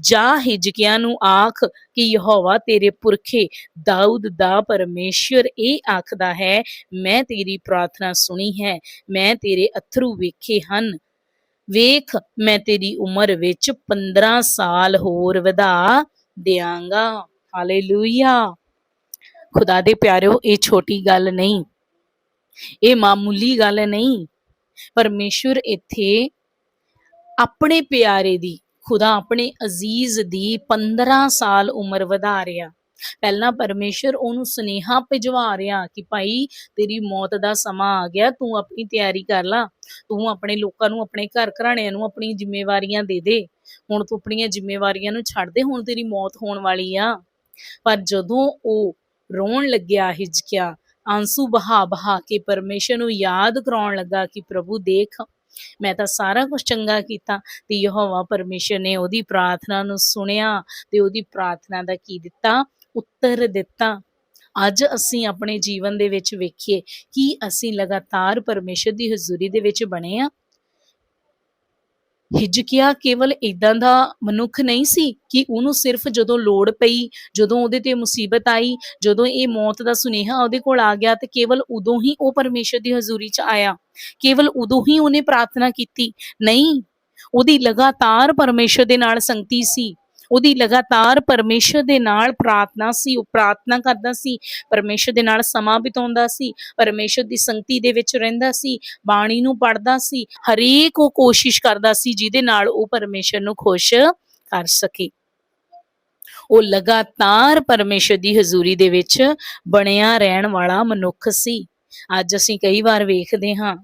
ਜਾ ਹਿਜਕਿਆ ਨੂੰ ਆਖ ਕਿ ਯਹੋਵਾ ਤੇਰੇ ਪੁਰਖੇ ਦਾਊਦ ਦਾ ਪਰਮੇਸ਼ਰ ਇਹ ਆਖਦਾ ਹੈ, ਮੈਂ ਤੇਰੀ ਪ੍ਰਾਰਥਨਾ ਸੁਣੀ ਹੈ, ਮੈਂ ਤੇਰੇ ਅਥਰੂ ਵੇਖੇ ਹਨ। ਵੇਖ, ਮੈਂ ਤੇਰੀ ਉਮਰ ਵਿੱਚ 15 ਸਾਲ ਹੋਰ ਵਧਾ ਦਿਆਂਗਾ। ਹਾਲੇਲੂਇਆ। ਖੁਦਾ ਦੇ ਪਿਆਰਿਓ, ਇਹ ਛੋਟੀ ਗੱਲ ਨਹੀਂ। ਇਹ ਮਾਮੂਲੀ ਗੱਲ ਨਹੀਂ। ਪਰਮੇਸ਼ਰ ਇੱਥੇ ਆਪਣੇ ਪਿਆਰੇ ਦੀ, ਖੁਦਾ ਆਪਣੇ ਅਜ਼ੀਜ਼ ਦੀ 15 ਸਾਲ ਉਮਰ ਵਧਾ ਰਿਹਾ। ਪਹਿਲਾਂ ਪਰਮੇਸ਼ਰ ਉਹਨੂੰ ਸੁਨੇਹਾ ਭਿਜਵਾ ਰਿਹਾ ਕਿ ਭਾਈ ਤੇਰੀ ਮੌਤ ਦਾ ਸਮਾਂ ਆ ਗਿਆ, ਤੂੰ ਆਪਣੀ ਤਿਆਰੀ ਕਰ ਲਾ, ਤੂੰ ਆਪਣੇ ਲੋਕਾਂ ਨੂੰ, ਆਪਣੇ ਘਰ ਘਰਾਣਿਆਂ ਨੂੰ ਆਪਣੀ ਜ਼ਿੰਮੇਵਾਰੀਆਂ ਦੇ ਦੇ। ਹੁਣ ਤੂੰ ਆਪਣੀਆਂ ਜ਼ਿੰਮੇਵਾਰੀਆਂ ਨੂੰ ਛੱਡ ਦੇ, ਹੁਣ ਤੇਰੀ ਮੌਤ ਹੋਣ ਵਾਲੀ ਆ। ਪਰ ਜਦੋਂ ਉਹ ਰੋਣ ਲੱਗਿਆ, ਹਿਜਕਿਆ, ਆਂਸੂ ਬਹਾ ਬਹਾ ਕੇ ਪਰਮੇਸ਼ਰ ਨੂੰ ਯਾਦ ਕਰਾਉਣ ਲੱਗਾ ਕਿ ਪ੍ਰਭੂ ਦੇਖ, ਮੈਂ ਤਾਂ ਸਾਰਾ ਕੁਝ ਚੰਗਾ ਕੀਤਾ ਤੇ ਯਹੋਵਾ ਪਰਮੇਸ਼ਰ ਨੇ ਉਹਦੀ ਪ੍ਰਾਰਥਨਾ ਨੂੰ ਸੁਣਿਆ ਤੇ ਉਹਦੀ ਪ੍ਰਾਰਥਨਾ ਦਾ ਕੀ ਦਿੱਤਾ? ਉੱਤਰ ਦਿੱਤਾ। ਅੱਜ ਅਸੀਂ ਆਪਣੇ ਜੀਵਨ ਦੇ ਵਿੱਚ ਵੇਖੀਏ ਕਿ ਅਸੀਂ ਲਗਾਤਾਰ ਪਰਮੇਸ਼ਰ ਦੀ ਹਜ਼ੂਰੀ ਦੇ ਵਿੱਚ ਬਣੇ ਆ ਹਿਜਕਿਆ ਕੇਵਲ ਇਦਾਂ ਦਾ ਮਨੁੱਖ ਨਹੀਂ ਸੀ ਕਿ ਉਹਨੂੰ ਸਿਰਫ ਜਦੋਂ ਲੋੜ ਪਈ, ਜਦੋਂ ਉਹਦੇ ਤੇ ਮੁਸੀਬਤ ਆਈ, ਜਦੋਂ ਇਹ ਮੌਤ ਦਾ ਸੁਨੇਹਾ ਉਹਦੇ ਕੋਲ ਆ ਗਿਆ ਤੇ ਕੇਵਲ ਉਦੋਂ ਹੀ ਉਹ ਪਰਮੇਸ਼ਰ ਦੀ ਹਜ਼ੂਰੀ 'ਚ ਆਇਆ। ਕੇਵਲ ਉਦੋਂ ਹੀ ਉਹਨੇ ਪ੍ਰਾਰਥਨਾ ਕੀਤੀ। ਨਹੀਂ, ਉਹਦੀ ਲਗਾਤਾਰ ਪਰਮੇਸ਼ਰ ਦੇ ਨਾਲ ਸੰਗਤੀ ਸੀ। ਉਹਦੀ ਲਗਾਤਾਰ ਪਰਮੇਸ਼ਰ ਦੇ ਨਾਲ ਪ੍ਰਾਰਥਨਾ ਸੀ, ਉਹ ਪ੍ਰਾਰਥਨਾ ਕਰਦਾ ਸੀ, ਪਰਮੇਸ਼ਰ ਦੇ ਨਾਲ ਸਮਾਂ ਬਿਤਾਉਂਦਾ ਸੀ, ਪਰਮੇਸ਼ਰ ਦੀ ਸੰਗਤੀ ਦੇ ਵਿੱਚ ਰਹਿੰਦਾ ਸੀ, ਬਾਣੀ ਨੂੰ ਪੜ੍ਹਦਾ ਸੀ, ਹਰੇਕ ਉਹ ਕੋਸ਼ਿਸ਼ ਕਰਦਾ ਸੀ ਜਿਹਦੇ ਨਾਲ ਉਹ ਪਰਮੇਸ਼ਰ ਨੂੰ ਖੁਸ਼ ਕਰ ਸਕੇ। ਉਹ ਲਗਾਤਾਰ ਪਰਮੇਸ਼ਰ ਦੀ ਹਜ਼ੂਰੀ ਦੇ ਵਿੱਚ ਬਣਿਆ ਰਹਿਣ ਵਾਲਾ ਮਨੁੱਖ ਸੀ। ਅੱਜ ਅਸੀਂ ਕਈ ਵਾਰ ਵੇਖਦੇ ਹਾਂ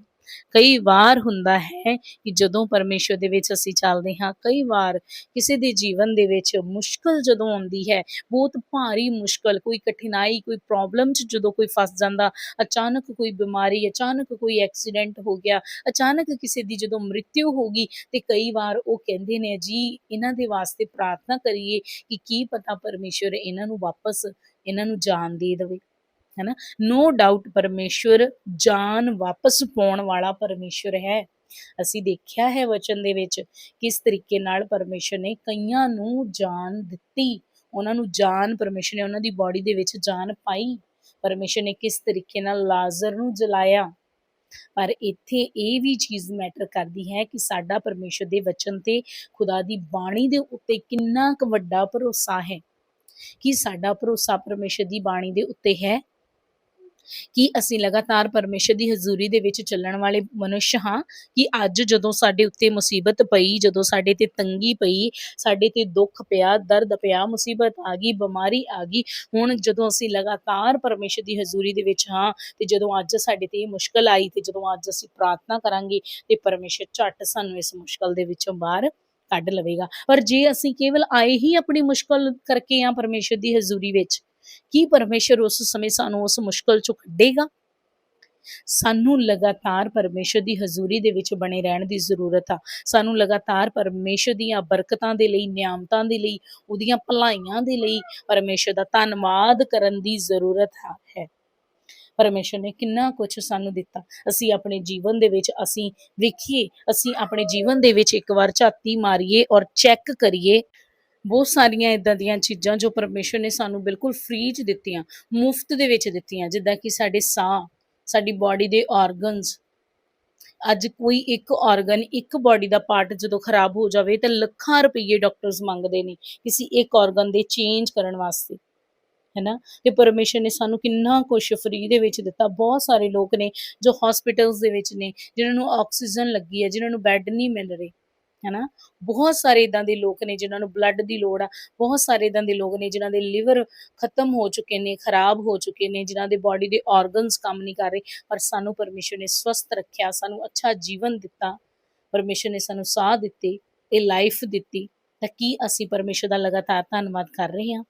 ਕਈ ਵਾਰ ਹੁੰਦਾ ਹੈ ਕਿ ਜਦੋਂ ਪਰਮੇਸ਼ਰ ਦੇ ਵਿੱਚ ਅਸੀਂ ਚੱਲਦੇ ਹਾਂ, ਕਈ ਵਾਰ ਕਿਸੇ ਦੇ ਜੀਵਨ ਦੇ ਵਿੱਚ ਮੁਸ਼ਕਲ ਜਦੋਂ ਆਉਂਦੀ ਹੈ, ਬਹੁਤ ਭਾਰੀ ਮੁਸ਼ਕਲ, ਕੋਈ ਕਠਿਨਾਈ, ਕੋਈ ਪ੍ਰੋਬਲਮ 'ਚ ਜਦੋਂ ਕੋਈ ਫਸ ਜਾਂਦਾ, ਅਚਾਨਕ ਕੋਈ ਬਿਮਾਰੀ, ਅਚਾਨਕ ਕੋਈ ਐਕਸੀਡੈਂਟ ਹੋ ਗਿਆ, ਅਚਾਨਕ ਕਿਸੇ ਦੀ ਜਦੋਂ ਮ੍ਰਿਤਿਉ ਹੋ ਗਈ ਤੇ ਕਈ ਵਾਰ ਉਹ ਕਹਿੰਦੇ ਨੇ, ਜੀ, ਇਹਨਾਂ ਦੇ ਵਾਸਤੇ ਪ੍ਰਾਰਥਨਾ ਕਰੀਏ ਕਿ ਕੀ ਪਤਾ ਪਰਮੇਸ਼ਰ ਇਹਨਾਂ ਨੂੰ ਵਾਪਸ, ਇਹਨਾਂ ਨੂੰ ਜਾਨ ਦੇ ਦੇਵੇ। ਹੈਨਾ? ਨੋ ਡਾਊਟ ਪਰਮੇਸ਼ਰ ਜਾਨ ਵਾਪਸ ਪਾਉਣ ਵਾਲਾ ਪਰਮੇਸ਼ਰ ਹੈ। ਅਸੀਂ ਦੇਖਿਆ ਹੈ ਵਚਨ ਦੇ ਵਿੱਚ ਕਿਸ ਤਰੀਕੇ ਨਾਲ ਪਰਮੇਸ਼ਰ ਨੇ ਕਈਆਂ ਨੂੰ ਜਾਨ ਦਿੱਤੀ। ਉਹਨਾਂ ਨੂੰ ਜਾਨ ਪਰਮੇਸ਼ਰ ਨੇ ਉਹਨਾਂ ਦੀ ਬਾਡੀ ਦੇ ਵਿੱਚ ਜਾਨ ਪਾਈ। ਪਰਮੇਸ਼ਰ ਨੇ ਕਿਸ ਤਰੀਕੇ ਨਾਲ ਲਾਜ਼ਰ ਨੂੰ ਜਲਾਇਆ। ਪਰ ਇੱਥੇ ਇਹ ਵੀ ਚੀਜ਼ ਮੈਟਰ ਕਰਦੀ ਹੈ ਕਿ ਸਾਡਾ ਪਰਮੇਸ਼ਰ ਦੇ ਵਚਨ ਤੇ ਖੁਦਾ ਦੀ ਬਾਣੀ ਦੇ ਉੱਤੇ ਕਿੰਨਾ ਕੁ ਵੱਡਾ ਭਰੋਸਾ ਹੈ। ਕਿ ਸਾਡਾ ਭਰੋਸਾ ਪਰਮੇਸ਼ਰ ਦੀ ਬਾਣੀ ਦੇ ਉੱਤੇ ਹੈ? ਕਿ ਅਸੀਂ ਲਗਾਤਾਰ ਪਰਮੇਸ਼ਰ ਦੀ ਹਜ਼ੂਰੀ ਦੇ ਵਿੱਚ ਚੱਲਣ ਵਾਲੇ ਮਨੁੱਖ ਹਾਂ ਕਿ ਅੱਜ ਜਦੋਂ ਸਾਡੇ ਉੱਤੇ ਮੁਸੀਬਤ ਪਈ, ਜਦੋਂ ਸਾਡੇ ਤੇ ਤੰਗੀ ਪਈ, ਸਾਡੇ ਤੇ ਦੁੱਖ ਪਿਆ, ਦਰਦ ਪਿਆ, ਮੁਸੀਬਤ ਆ ਗਈ, ਬਿਮਾਰੀ ਆ ਗਈ, ਹੁਣ ਜਦੋਂ ਅਸੀਂ ਲਗਾਤਾਰ ਪਰਮੇਸ਼ਰ ਦੀ ਹਜ਼ੂਰੀ ਦੇ ਵਿੱਚ ਹਾਂ ਤੇ ਜਦੋਂ ਅੱਜ ਸਾਡੇ ਤੇ ਇਹ ਮੁਸ਼ਕਲ ਆਈ ਤੇ ਜਦੋਂ ਅੱਜ ਅਸੀਂ ਪ੍ਰਾਰਥਨਾ ਕਰਾਂਗੇ ਤੇ ਪਰਮੇਸ਼ਰ ਝੱਟ ਸਾਨੂੰ ਇਸ ਮੁਸ਼ਕਲ ਦੇ ਵਿੱਚੋਂ ਬਾਹਰ ਕੱਢ ਲਵੇਗਾ। ਪਰ ਜੇ ਅਸੀਂ ਕੇਵਲ ਆਏ ਹੀ ਆਪਣੀ ਮੁਸ਼ਕਲ ਕਰਕੇ ਆ ਪਰਮੇਸ਼ਰ ਦੀ ਹਜ਼ੂਰੀ ਵਿੱਚ ਕੀ ਪਰਮੇਸ਼ਰ ਉਸ ਸਮੇਂ ਸਾਨੂੰ ਉਸ ਮੁਸ਼ਕਲ ਚੋਂ ਕੱਢੇਗਾ? ਸਾਨੂੰ ਲਗਾਤਾਰ ਪਰਮੇਸ਼ਰ ਦੀ ਹਜ਼ੂਰੀ ਦੇ ਵਿੱਚ ਬਣੇ ਰਹਿਣ ਦੀ ਜ਼ਰੂਰਤ ਆ। ਸਾਨੂੰ ਲਗਾਤਾਰ ਪਰਮੇਸ਼ਰ ਦੀਆਂ ਬਰਕਤਾਂ ਦੇ ਲਈ, ਨਿਆਮਤਾਂ ਦੇ ਲਈ, ਉਹਦੀਆਂ ਭਲਾਈਆਂ ਦੇ ਲਈ ਪਰਮੇਸ਼ਰ ਦਾ ਧੰਨਵਾਦ ਕਰਨ ਦੀ ਜ਼ਰੂਰਤ ਹੈ ਪਰਮੇਸ਼ਰ ਨੇ ਕਿੰਨਾ ਕੁਝ ਸਾਨੂੰ ਦਿੱਤਾ। ਅਸੀਂ ਆਪਣੇ ਜੀਵਨ ਦੇ ਵਿੱਚ, ਅਸੀਂ ਵੇਖੀਏ, ਅਸੀਂ ਆਪਣੇ ਜੀਵਨ ਦੇ ਵਿੱਚ ਇੱਕ ਵਾਰ ਝਾਤੀ ਮਾਰੀਏ ਔਰ ਚੈੱਕ ਕਰੀਏ ਬਹੁਤ ਸਾਰੀਆਂ ਇਦਾਂ ਦੀਆਂ ਚੀਜ਼ਾਂ ਜੋ ਪਰਮੇਸ਼ਰ ਨੇ ਸਾਨੂੰ ਬਿਲਕੁਲ ਫ੍ਰੀ ਚ ਦਿੱਤੀਆਂ, ਮੁਫਤ ਦੇ ਵਿੱਚ ਦਿੱਤੀਆਂ, ਜਿੱਦਾਂ ਕਿ ਸਾਡੇ ਸਾਹ, ਸਾਡੀ ਬਾਡੀ ਦੇ ਆਰਗਨਸ ਅੱਜ ਕੋਈ ਇੱਕ ਆਰਗਨ ਇੱਕ ਬਾਡੀ ਦਾ ਪਾਰਟ ਜਦੋਂ ਖਰਾਬ ਹੋ ਜਾਵੇ ਤਾਂ ਲੱਖਾਂ ਰੁਪਏ ਡਾਕਟਰਸ ਮੰਗਦੇ ਨੇ ਕਿਸੇ ਇੱਕ ਆਰਗਨ ਦੇ ਚੇਂਜ ਕਰਨ ਵਾਸਤੇ, ਹੈਨਾ? ਤੇ ਪਰਮੇਸ਼ਰ ਨੇ ਸਾਨੂੰ ਕਿੰਨਾ ਕੁਝ ਫ੍ਰੀ ਦੇ ਵਿੱਚ ਦਿੱਤਾ। ਬਹੁਤ ਸਾਰੇ ਲੋਕ ਨੇ ਜੋ ਹਸਪੀਟਲਸ ਦੇ ਵਿੱਚ ਨੇ, ਜਿਨ੍ਹਾਂ ਨੂੰ ਆਕਸੀਜਨ ਲੱਗੀ ਹੈ, ਜਿਨ੍ਹਾਂ ਨੂੰ ਬੈੱਡ ਨਹੀਂ ਮਿਲ ਰਹੇ। ਹੈਨਾ? ਬਹੁਤ ਸਾਰੇ ਇਦਾਂ ਦੇ ਲੋਕ ਨੇ ਜਿਨ੍ਹਾਂ ਨੂੰ ਬਲੱਡ ਦੀ ਲੋੜ ਆ। ਬਹੁਤ ਸਾਰੇ ਇਦਾਂ ਦੇ ਲੋਕ ਨੇ ਜਿਨ੍ਹਾਂ ਦੇ ਲਿਵਰ ਖਤਮ ਹੋ ਚੁੱਕੇ ਨੇ, ਖਰਾਬ ਹੋ ਚੁੱਕੇ ਨੇ, ਜਿਨ੍ਹਾਂ ਦੇ ਬਾਡੀ ਦੇ ਆਰਗਨਸ ਕੰਮ ਨਹੀਂ ਕਰ ਰਹੇ। ਪਰ ਸਾਨੂੰ ਪਰਮੇਸ਼ਰ ਨੇ ਸਵਸਥ ਰੱਖਿਆ, ਸਾਨੂੰ ਅੱਛਾ ਜੀਵਨ ਦਿੱਤਾ। ਪਰਮੇਸ਼ਰ ਨੇ ਸਾਨੂੰ ਸਾਹ ਦਿੱਤੀ, ਇਹ ਲਾਈਫ ਦਿੱਤੀ। ਤਾਂ ਕੀ ਅਸੀਂ ਪਰਮੇਸ਼ਰ ਦਾ ਲਗਾਤਾਰ ਧੰਨਵਾਦ ਕਰ ਰਹੇ ਹਾਂ?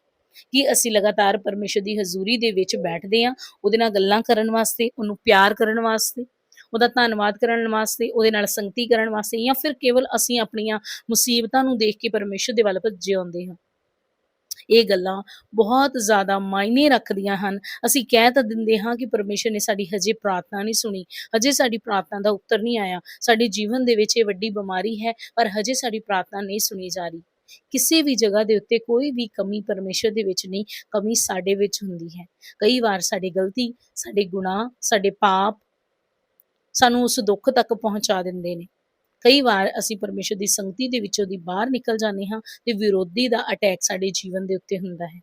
ਕਿ ਅਸੀਂ ਲਗਾਤਾਰ ਪਰਮੇਸ਼ਰ ਦੀ ਹਜ਼ੂਰੀ ਦੇ ਵਿੱਚ ਬੈਠਦੇ ਹਾਂ? ਉਹਦੇ ਨਾਲ ਗੱਲਾਂ ਕਰਨ ਵਾਸਤੇ, ਉਹਨੂੰ ਪਿਆਰ ਕਰਨ ਵਾਸਤੇ? ਉਹਦਾ ਧੰਨਵਾਦ ਕਰਨ ਵਾਸਤੇ, ਉਹਦੇ ਨਾਲ ਸੰਗਤੀ ਕਰਨ ਵਾਸਤੇ ਜਾਂ ਫਿਰ ਕੇਵਲ ਅਸੀਂ ਆਪਣੀਆਂ ਮੁਸੀਬਤਾਂ ਨੂੰ ਦੇਖ ਕੇ ਪਰਮੇਸ਼ਰ ਦੇ ਵੱਲ ਭੱਜੇ ਆਉਂਦੇ ਹਾਂ। ਇਹ ਗੱਲਾਂ ਬਹੁਤ ਜ਼ਿਆਦਾ ਮਾਇਨੇ ਰੱਖਦੀਆਂ ਹਨ। ਅਸੀਂ ਕਹਿ ਤਾਂ ਦਿੰਦੇ ਹਾਂ ਕਿ ਪਰਮੇਸ਼ਰ ਨੇ ਸਾਡੀ ਹਜੇ ਪ੍ਰਾਰਥਨਾ ਨਹੀਂ ਸੁਣੀ, ਹਜੇ ਸਾਡੀ ਪ੍ਰਾਰਥਨਾ ਦਾ ਉੱਤਰ ਨਹੀਂ ਆਇਆ। ਸਾਡੇ ਜੀਵਨ ਦੇ ਵਿੱਚ ਇਹ ਵੱਡੀ ਬਿਮਾਰੀ ਹੈ, ਪਰ ਹਜੇ ਸਾਡੀ ਪ੍ਰਾਰਥਨਾ ਨਹੀਂ ਸੁਣੀ ਜਾ ਰਹੀ। ਕਿਸੇ ਵੀ ਜਗ੍ਹਾ ਦੇ ਉੱਤੇ ਕੋਈ ਵੀ ਕਮੀ ਪਰਮੇਸ਼ਰ ਦੇ ਵਿੱਚ ਨਹੀਂ, ਕਮੀ ਸਾਡੇ ਵਿੱਚ ਹੁੰਦੀ ਹੈ। ਕਈ ਵਾਰ ਸਾਡੀ ਗਲਤੀ, ਸਾਡੇ ਗੁਨਾਹ, ਸਾਡੇ ਪਾਪ ਸਾਨੂੰ ਉਸ ਦੁੱਖ ਤੱਕ ਪਹੁੰਚਾ ਦਿੰਦੇ ਨੇ। ਕਈ ਵਾਰ ਅਸੀਂ ਪਰਮੇਸ਼ਰ ਦੀ ਸੰਗਤੀ ਦੇ ਵਿੱਚੋਂ ਦੀ ਬਾਹਰ ਨਿਕਲ ਜਾਂਦੇ ਹਾਂ ਤੇ ਵਿਰੋਧੀ ਦਾ ਅਟੈਕ ਸਾਡੇ ਜੀਵਨ ਦੇ ਉੱਤੇ ਹੁੰਦਾ ਹੈ।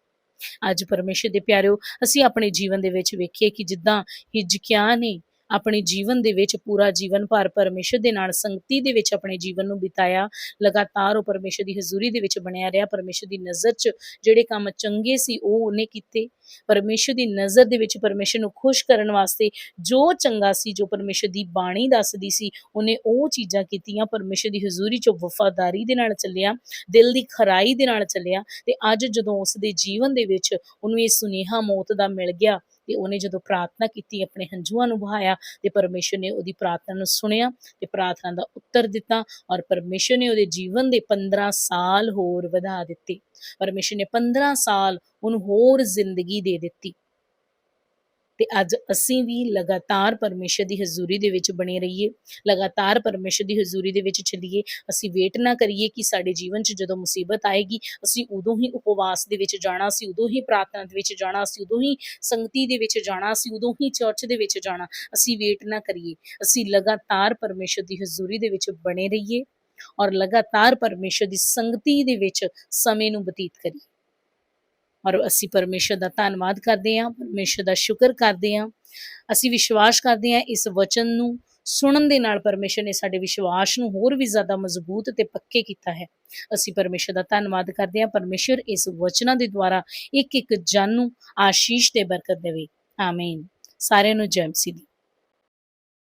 ਅੱਜ ਪਰਮੇਸ਼ਰ ਦੇ ਪਿਆਰਿਓ, ਅਸੀਂ ਆਪਣੇ ਜੀਵਨ ਦੇ ਵਿੱਚ ਵੇਖੀਏ ਕਿ ਜਿੱਦਾਂ ਹਿਜਕਿਆ ਨੇ ਆਪਣੇ ਜੀਵਨ ਦੇ ਵਿੱਚ ਪੂਰਾ ਜੀਵਨ ਭਰ ਪਰਮੇਸ਼ਰ ਦੇ ਨਾਲ ਸੰਗਤੀ ਦੇ ਵਿੱਚ ਆਪਣੇ ਜੀਵਨ ਨੂੰ ਬਿਤਾਇਆ, ਲਗਾਤਾਰ ਉਹ ਪਰਮੇਸ਼ਰ ਦੀ ਹਜ਼ੂਰੀ ਦੇ ਵਿੱਚ ਬਣਿਆ ਰਿਹਾ, ਪਰਮੇਸ਼ਰ ਦੀ ਨਜ਼ਰ 'ਚ ਜਿਹੜੇ ਕੰਮ ਚੰਗੇ ਸੀ ਉਹ ਉਹਨੇ ਕੀਤੇ। ਪਰਮੇਸ਼ਰ ਦੀ ਨਜ਼ਰ ਦੇ ਵਿੱਚ ਪਰਮੇਸ਼ਰ ਨੂੰ ਖੁਸ਼ ਕਰਨ ਵਾਸਤੇ ਜੋ ਚੰਗਾ ਸੀ, ਜੋ ਪਰਮੇਸ਼ਰ ਦੀ ਬਾਣੀ ਦੱਸਦੀ ਸੀ, ਉਹਨੇ ਉਹ ਚੀਜ਼ਾਂ ਕੀਤੀਆਂ। ਪਰਮੇਸ਼ਰ ਦੀ ਹਜ਼ੂਰੀ 'ਚ ਵਫਾਦਾਰੀ ਦੇ ਨਾਲ ਚੱਲਿਆ, ਦਿਲ ਦੀ ਖਰਾਈ ਦੇ ਨਾਲ ਚੱਲਿਆ ਤੇ ਅੱਜ ਜਦੋਂ ਉਸ ਦੇ ਜੀਵਨ ਦੇ ਵਿੱਚ ਉਹਨੂੰ ਇਹ ਸੁਨੇਹਾ ਮੌਤ ਦਾ ਮਿਲ ਗਿਆ ਤੇ ਉਹਨੇ ਜਦੋਂ ਪ੍ਰਾਰਥਨਾ ਕੀਤੀ, ਆਪਣੇ ਹੰਝੂਆਂ ਨੂੰ ਵਹਾਇਆ ਤੇ ਪਰਮੇਸ਼ਰ ਨੇ ਉਹਦੀ ਪ੍ਰਾਰਥਨਾ ਨੂੰ ਸੁਣਿਆ ਤੇ ਪ੍ਰਾਰਥਨਾ ਦਾ ਉੱਤਰ ਦਿੱਤਾ ਔਰ ਪਰਮੇਸ਼ਰ ਨੇ ਉਹਦੇ ਜੀਵਨ ਦੇ 15 ਸਾਲ ਹੋਰ ਵਧਾ ਦਿੱਤੇ। ਪਰਮੇਸ਼ਰ ਨੇ 15 ਸਾਲ ਉਹਨੂੰ ਹੋਰ ਜ਼ਿੰਦਗੀ ਦੇ ਦਿੱਤੀ। ਤੇ ਅੱਜ ਅਸੀਂ ਵੀ ਲਗਾਤਾਰ ਪਰਮੇਸ਼ਰ ਦੀ ਹਜ਼ੂਰੀ ਦੇ ਵਿੱਚ ਬਣੇ ਰਹੀਏ, ਲਗਾਤਾਰ ਪਰਮੇਸ਼ਰ ਦੀ ਹਜ਼ੂਰੀ ਦੇ ਵਿੱਚ ਚੱਲੀਏ, ਅਸੀਂ ਵੇਟ ਨਾ ਕਰੀਏ ਕਿ ਸਾਡੇ ਜੀਵਨ 'ਚ ਜਦੋਂ ਮੁਸੀਬਤ ਆਏਗੀ, ਅਸੀਂ ਉਦੋਂ ਹੀ ਉਪਵਾਸ ਦੇ ਵਿੱਚ ਜਾਣਾ, ਅਸੀਂ ਉਦੋਂ ਹੀ ਪ੍ਰਾਰਥਨਾ ਦੇ ਵਿੱਚ ਜਾਣਾ, ਅਸੀਂ ਉਦੋਂ ਹੀ ਸੰਗਤੀ ਦੇ ਵਿੱਚ ਜਾਣਾ, ਅਸੀਂ ਉਦੋਂ ਹੀ ਚਰਚ ਦੇ ਵਿੱਚ ਜਾਣਾ, ਅਸੀਂ ਵੇਟ ਨਾ ਕਰੀਏ, ਅਸੀਂ ਲਗਾਤਾਰ ਪਰਮੇਸ਼ਰ ਦੀ ਹਜ਼ੂਰੀ ਦੇ ਵਿੱਚ ਬਣੇ ਰਹੀਏ ਔਰ ਲਗਾਤਾਰ ਪਰਮੇਸ਼ਰ ਦੀ ਸੰਗਤੀ ਦੇ ਵਿੱਚ ਸਮੇਂ ਨੂੰ ਬਤੀਤ ਕਰੀਏ। ਔਰ ਅਸੀਂ ਪਰਮੇਸ਼ਰ ਦਾ ਧੰਨਵਾਦ ਕਰਦੇ ਹਾਂ, ਪਰਮੇਸ਼ਰ ਦਾ ਸ਼ੁਕਰ ਕਰਦੇ ਹਾਂ। ਅਸੀਂ ਵਿਸ਼ਵਾਸ ਕਰਦੇ ਹਾਂ ਇਸ ਵਚਨ ਨੂੰ ਸੁਣਨ ਦੇ ਨਾਲ ਪਰਮੇਸ਼ਰ ਨੇ ਸਾਡੇ ਵਿਸ਼ਵਾਸ ਨੂੰ ਹੋਰ ਵੀ ਜ਼ਿਆਦਾ ਮਜ਼ਬੂਤ ਤੇ ਪੱਕੇ ਕੀਤਾ ਹੈ। ਅਸੀਂ ਪਰਮੇਸ਼ਰ ਦਾ ਧੰਨਵਾਦ ਕਰਦੇ ਹਾਂ, ਪਰਮੇਸ਼ਰ ਇਸ ਵਚਨਾਂ ਦੇ ਦੁਆਰਾ ਇੱਕ ਇੱਕ ਜਨ ਨੂੰ ਆਸ਼ੀਸ਼ ਤੇ ਬਰਕਤ ਦੇਵੇ। ਆਮੀਨ। ਸਾਰਿਆਂ ਨੂੰ ਜੈ ਮਸੀਹ ਦੀ।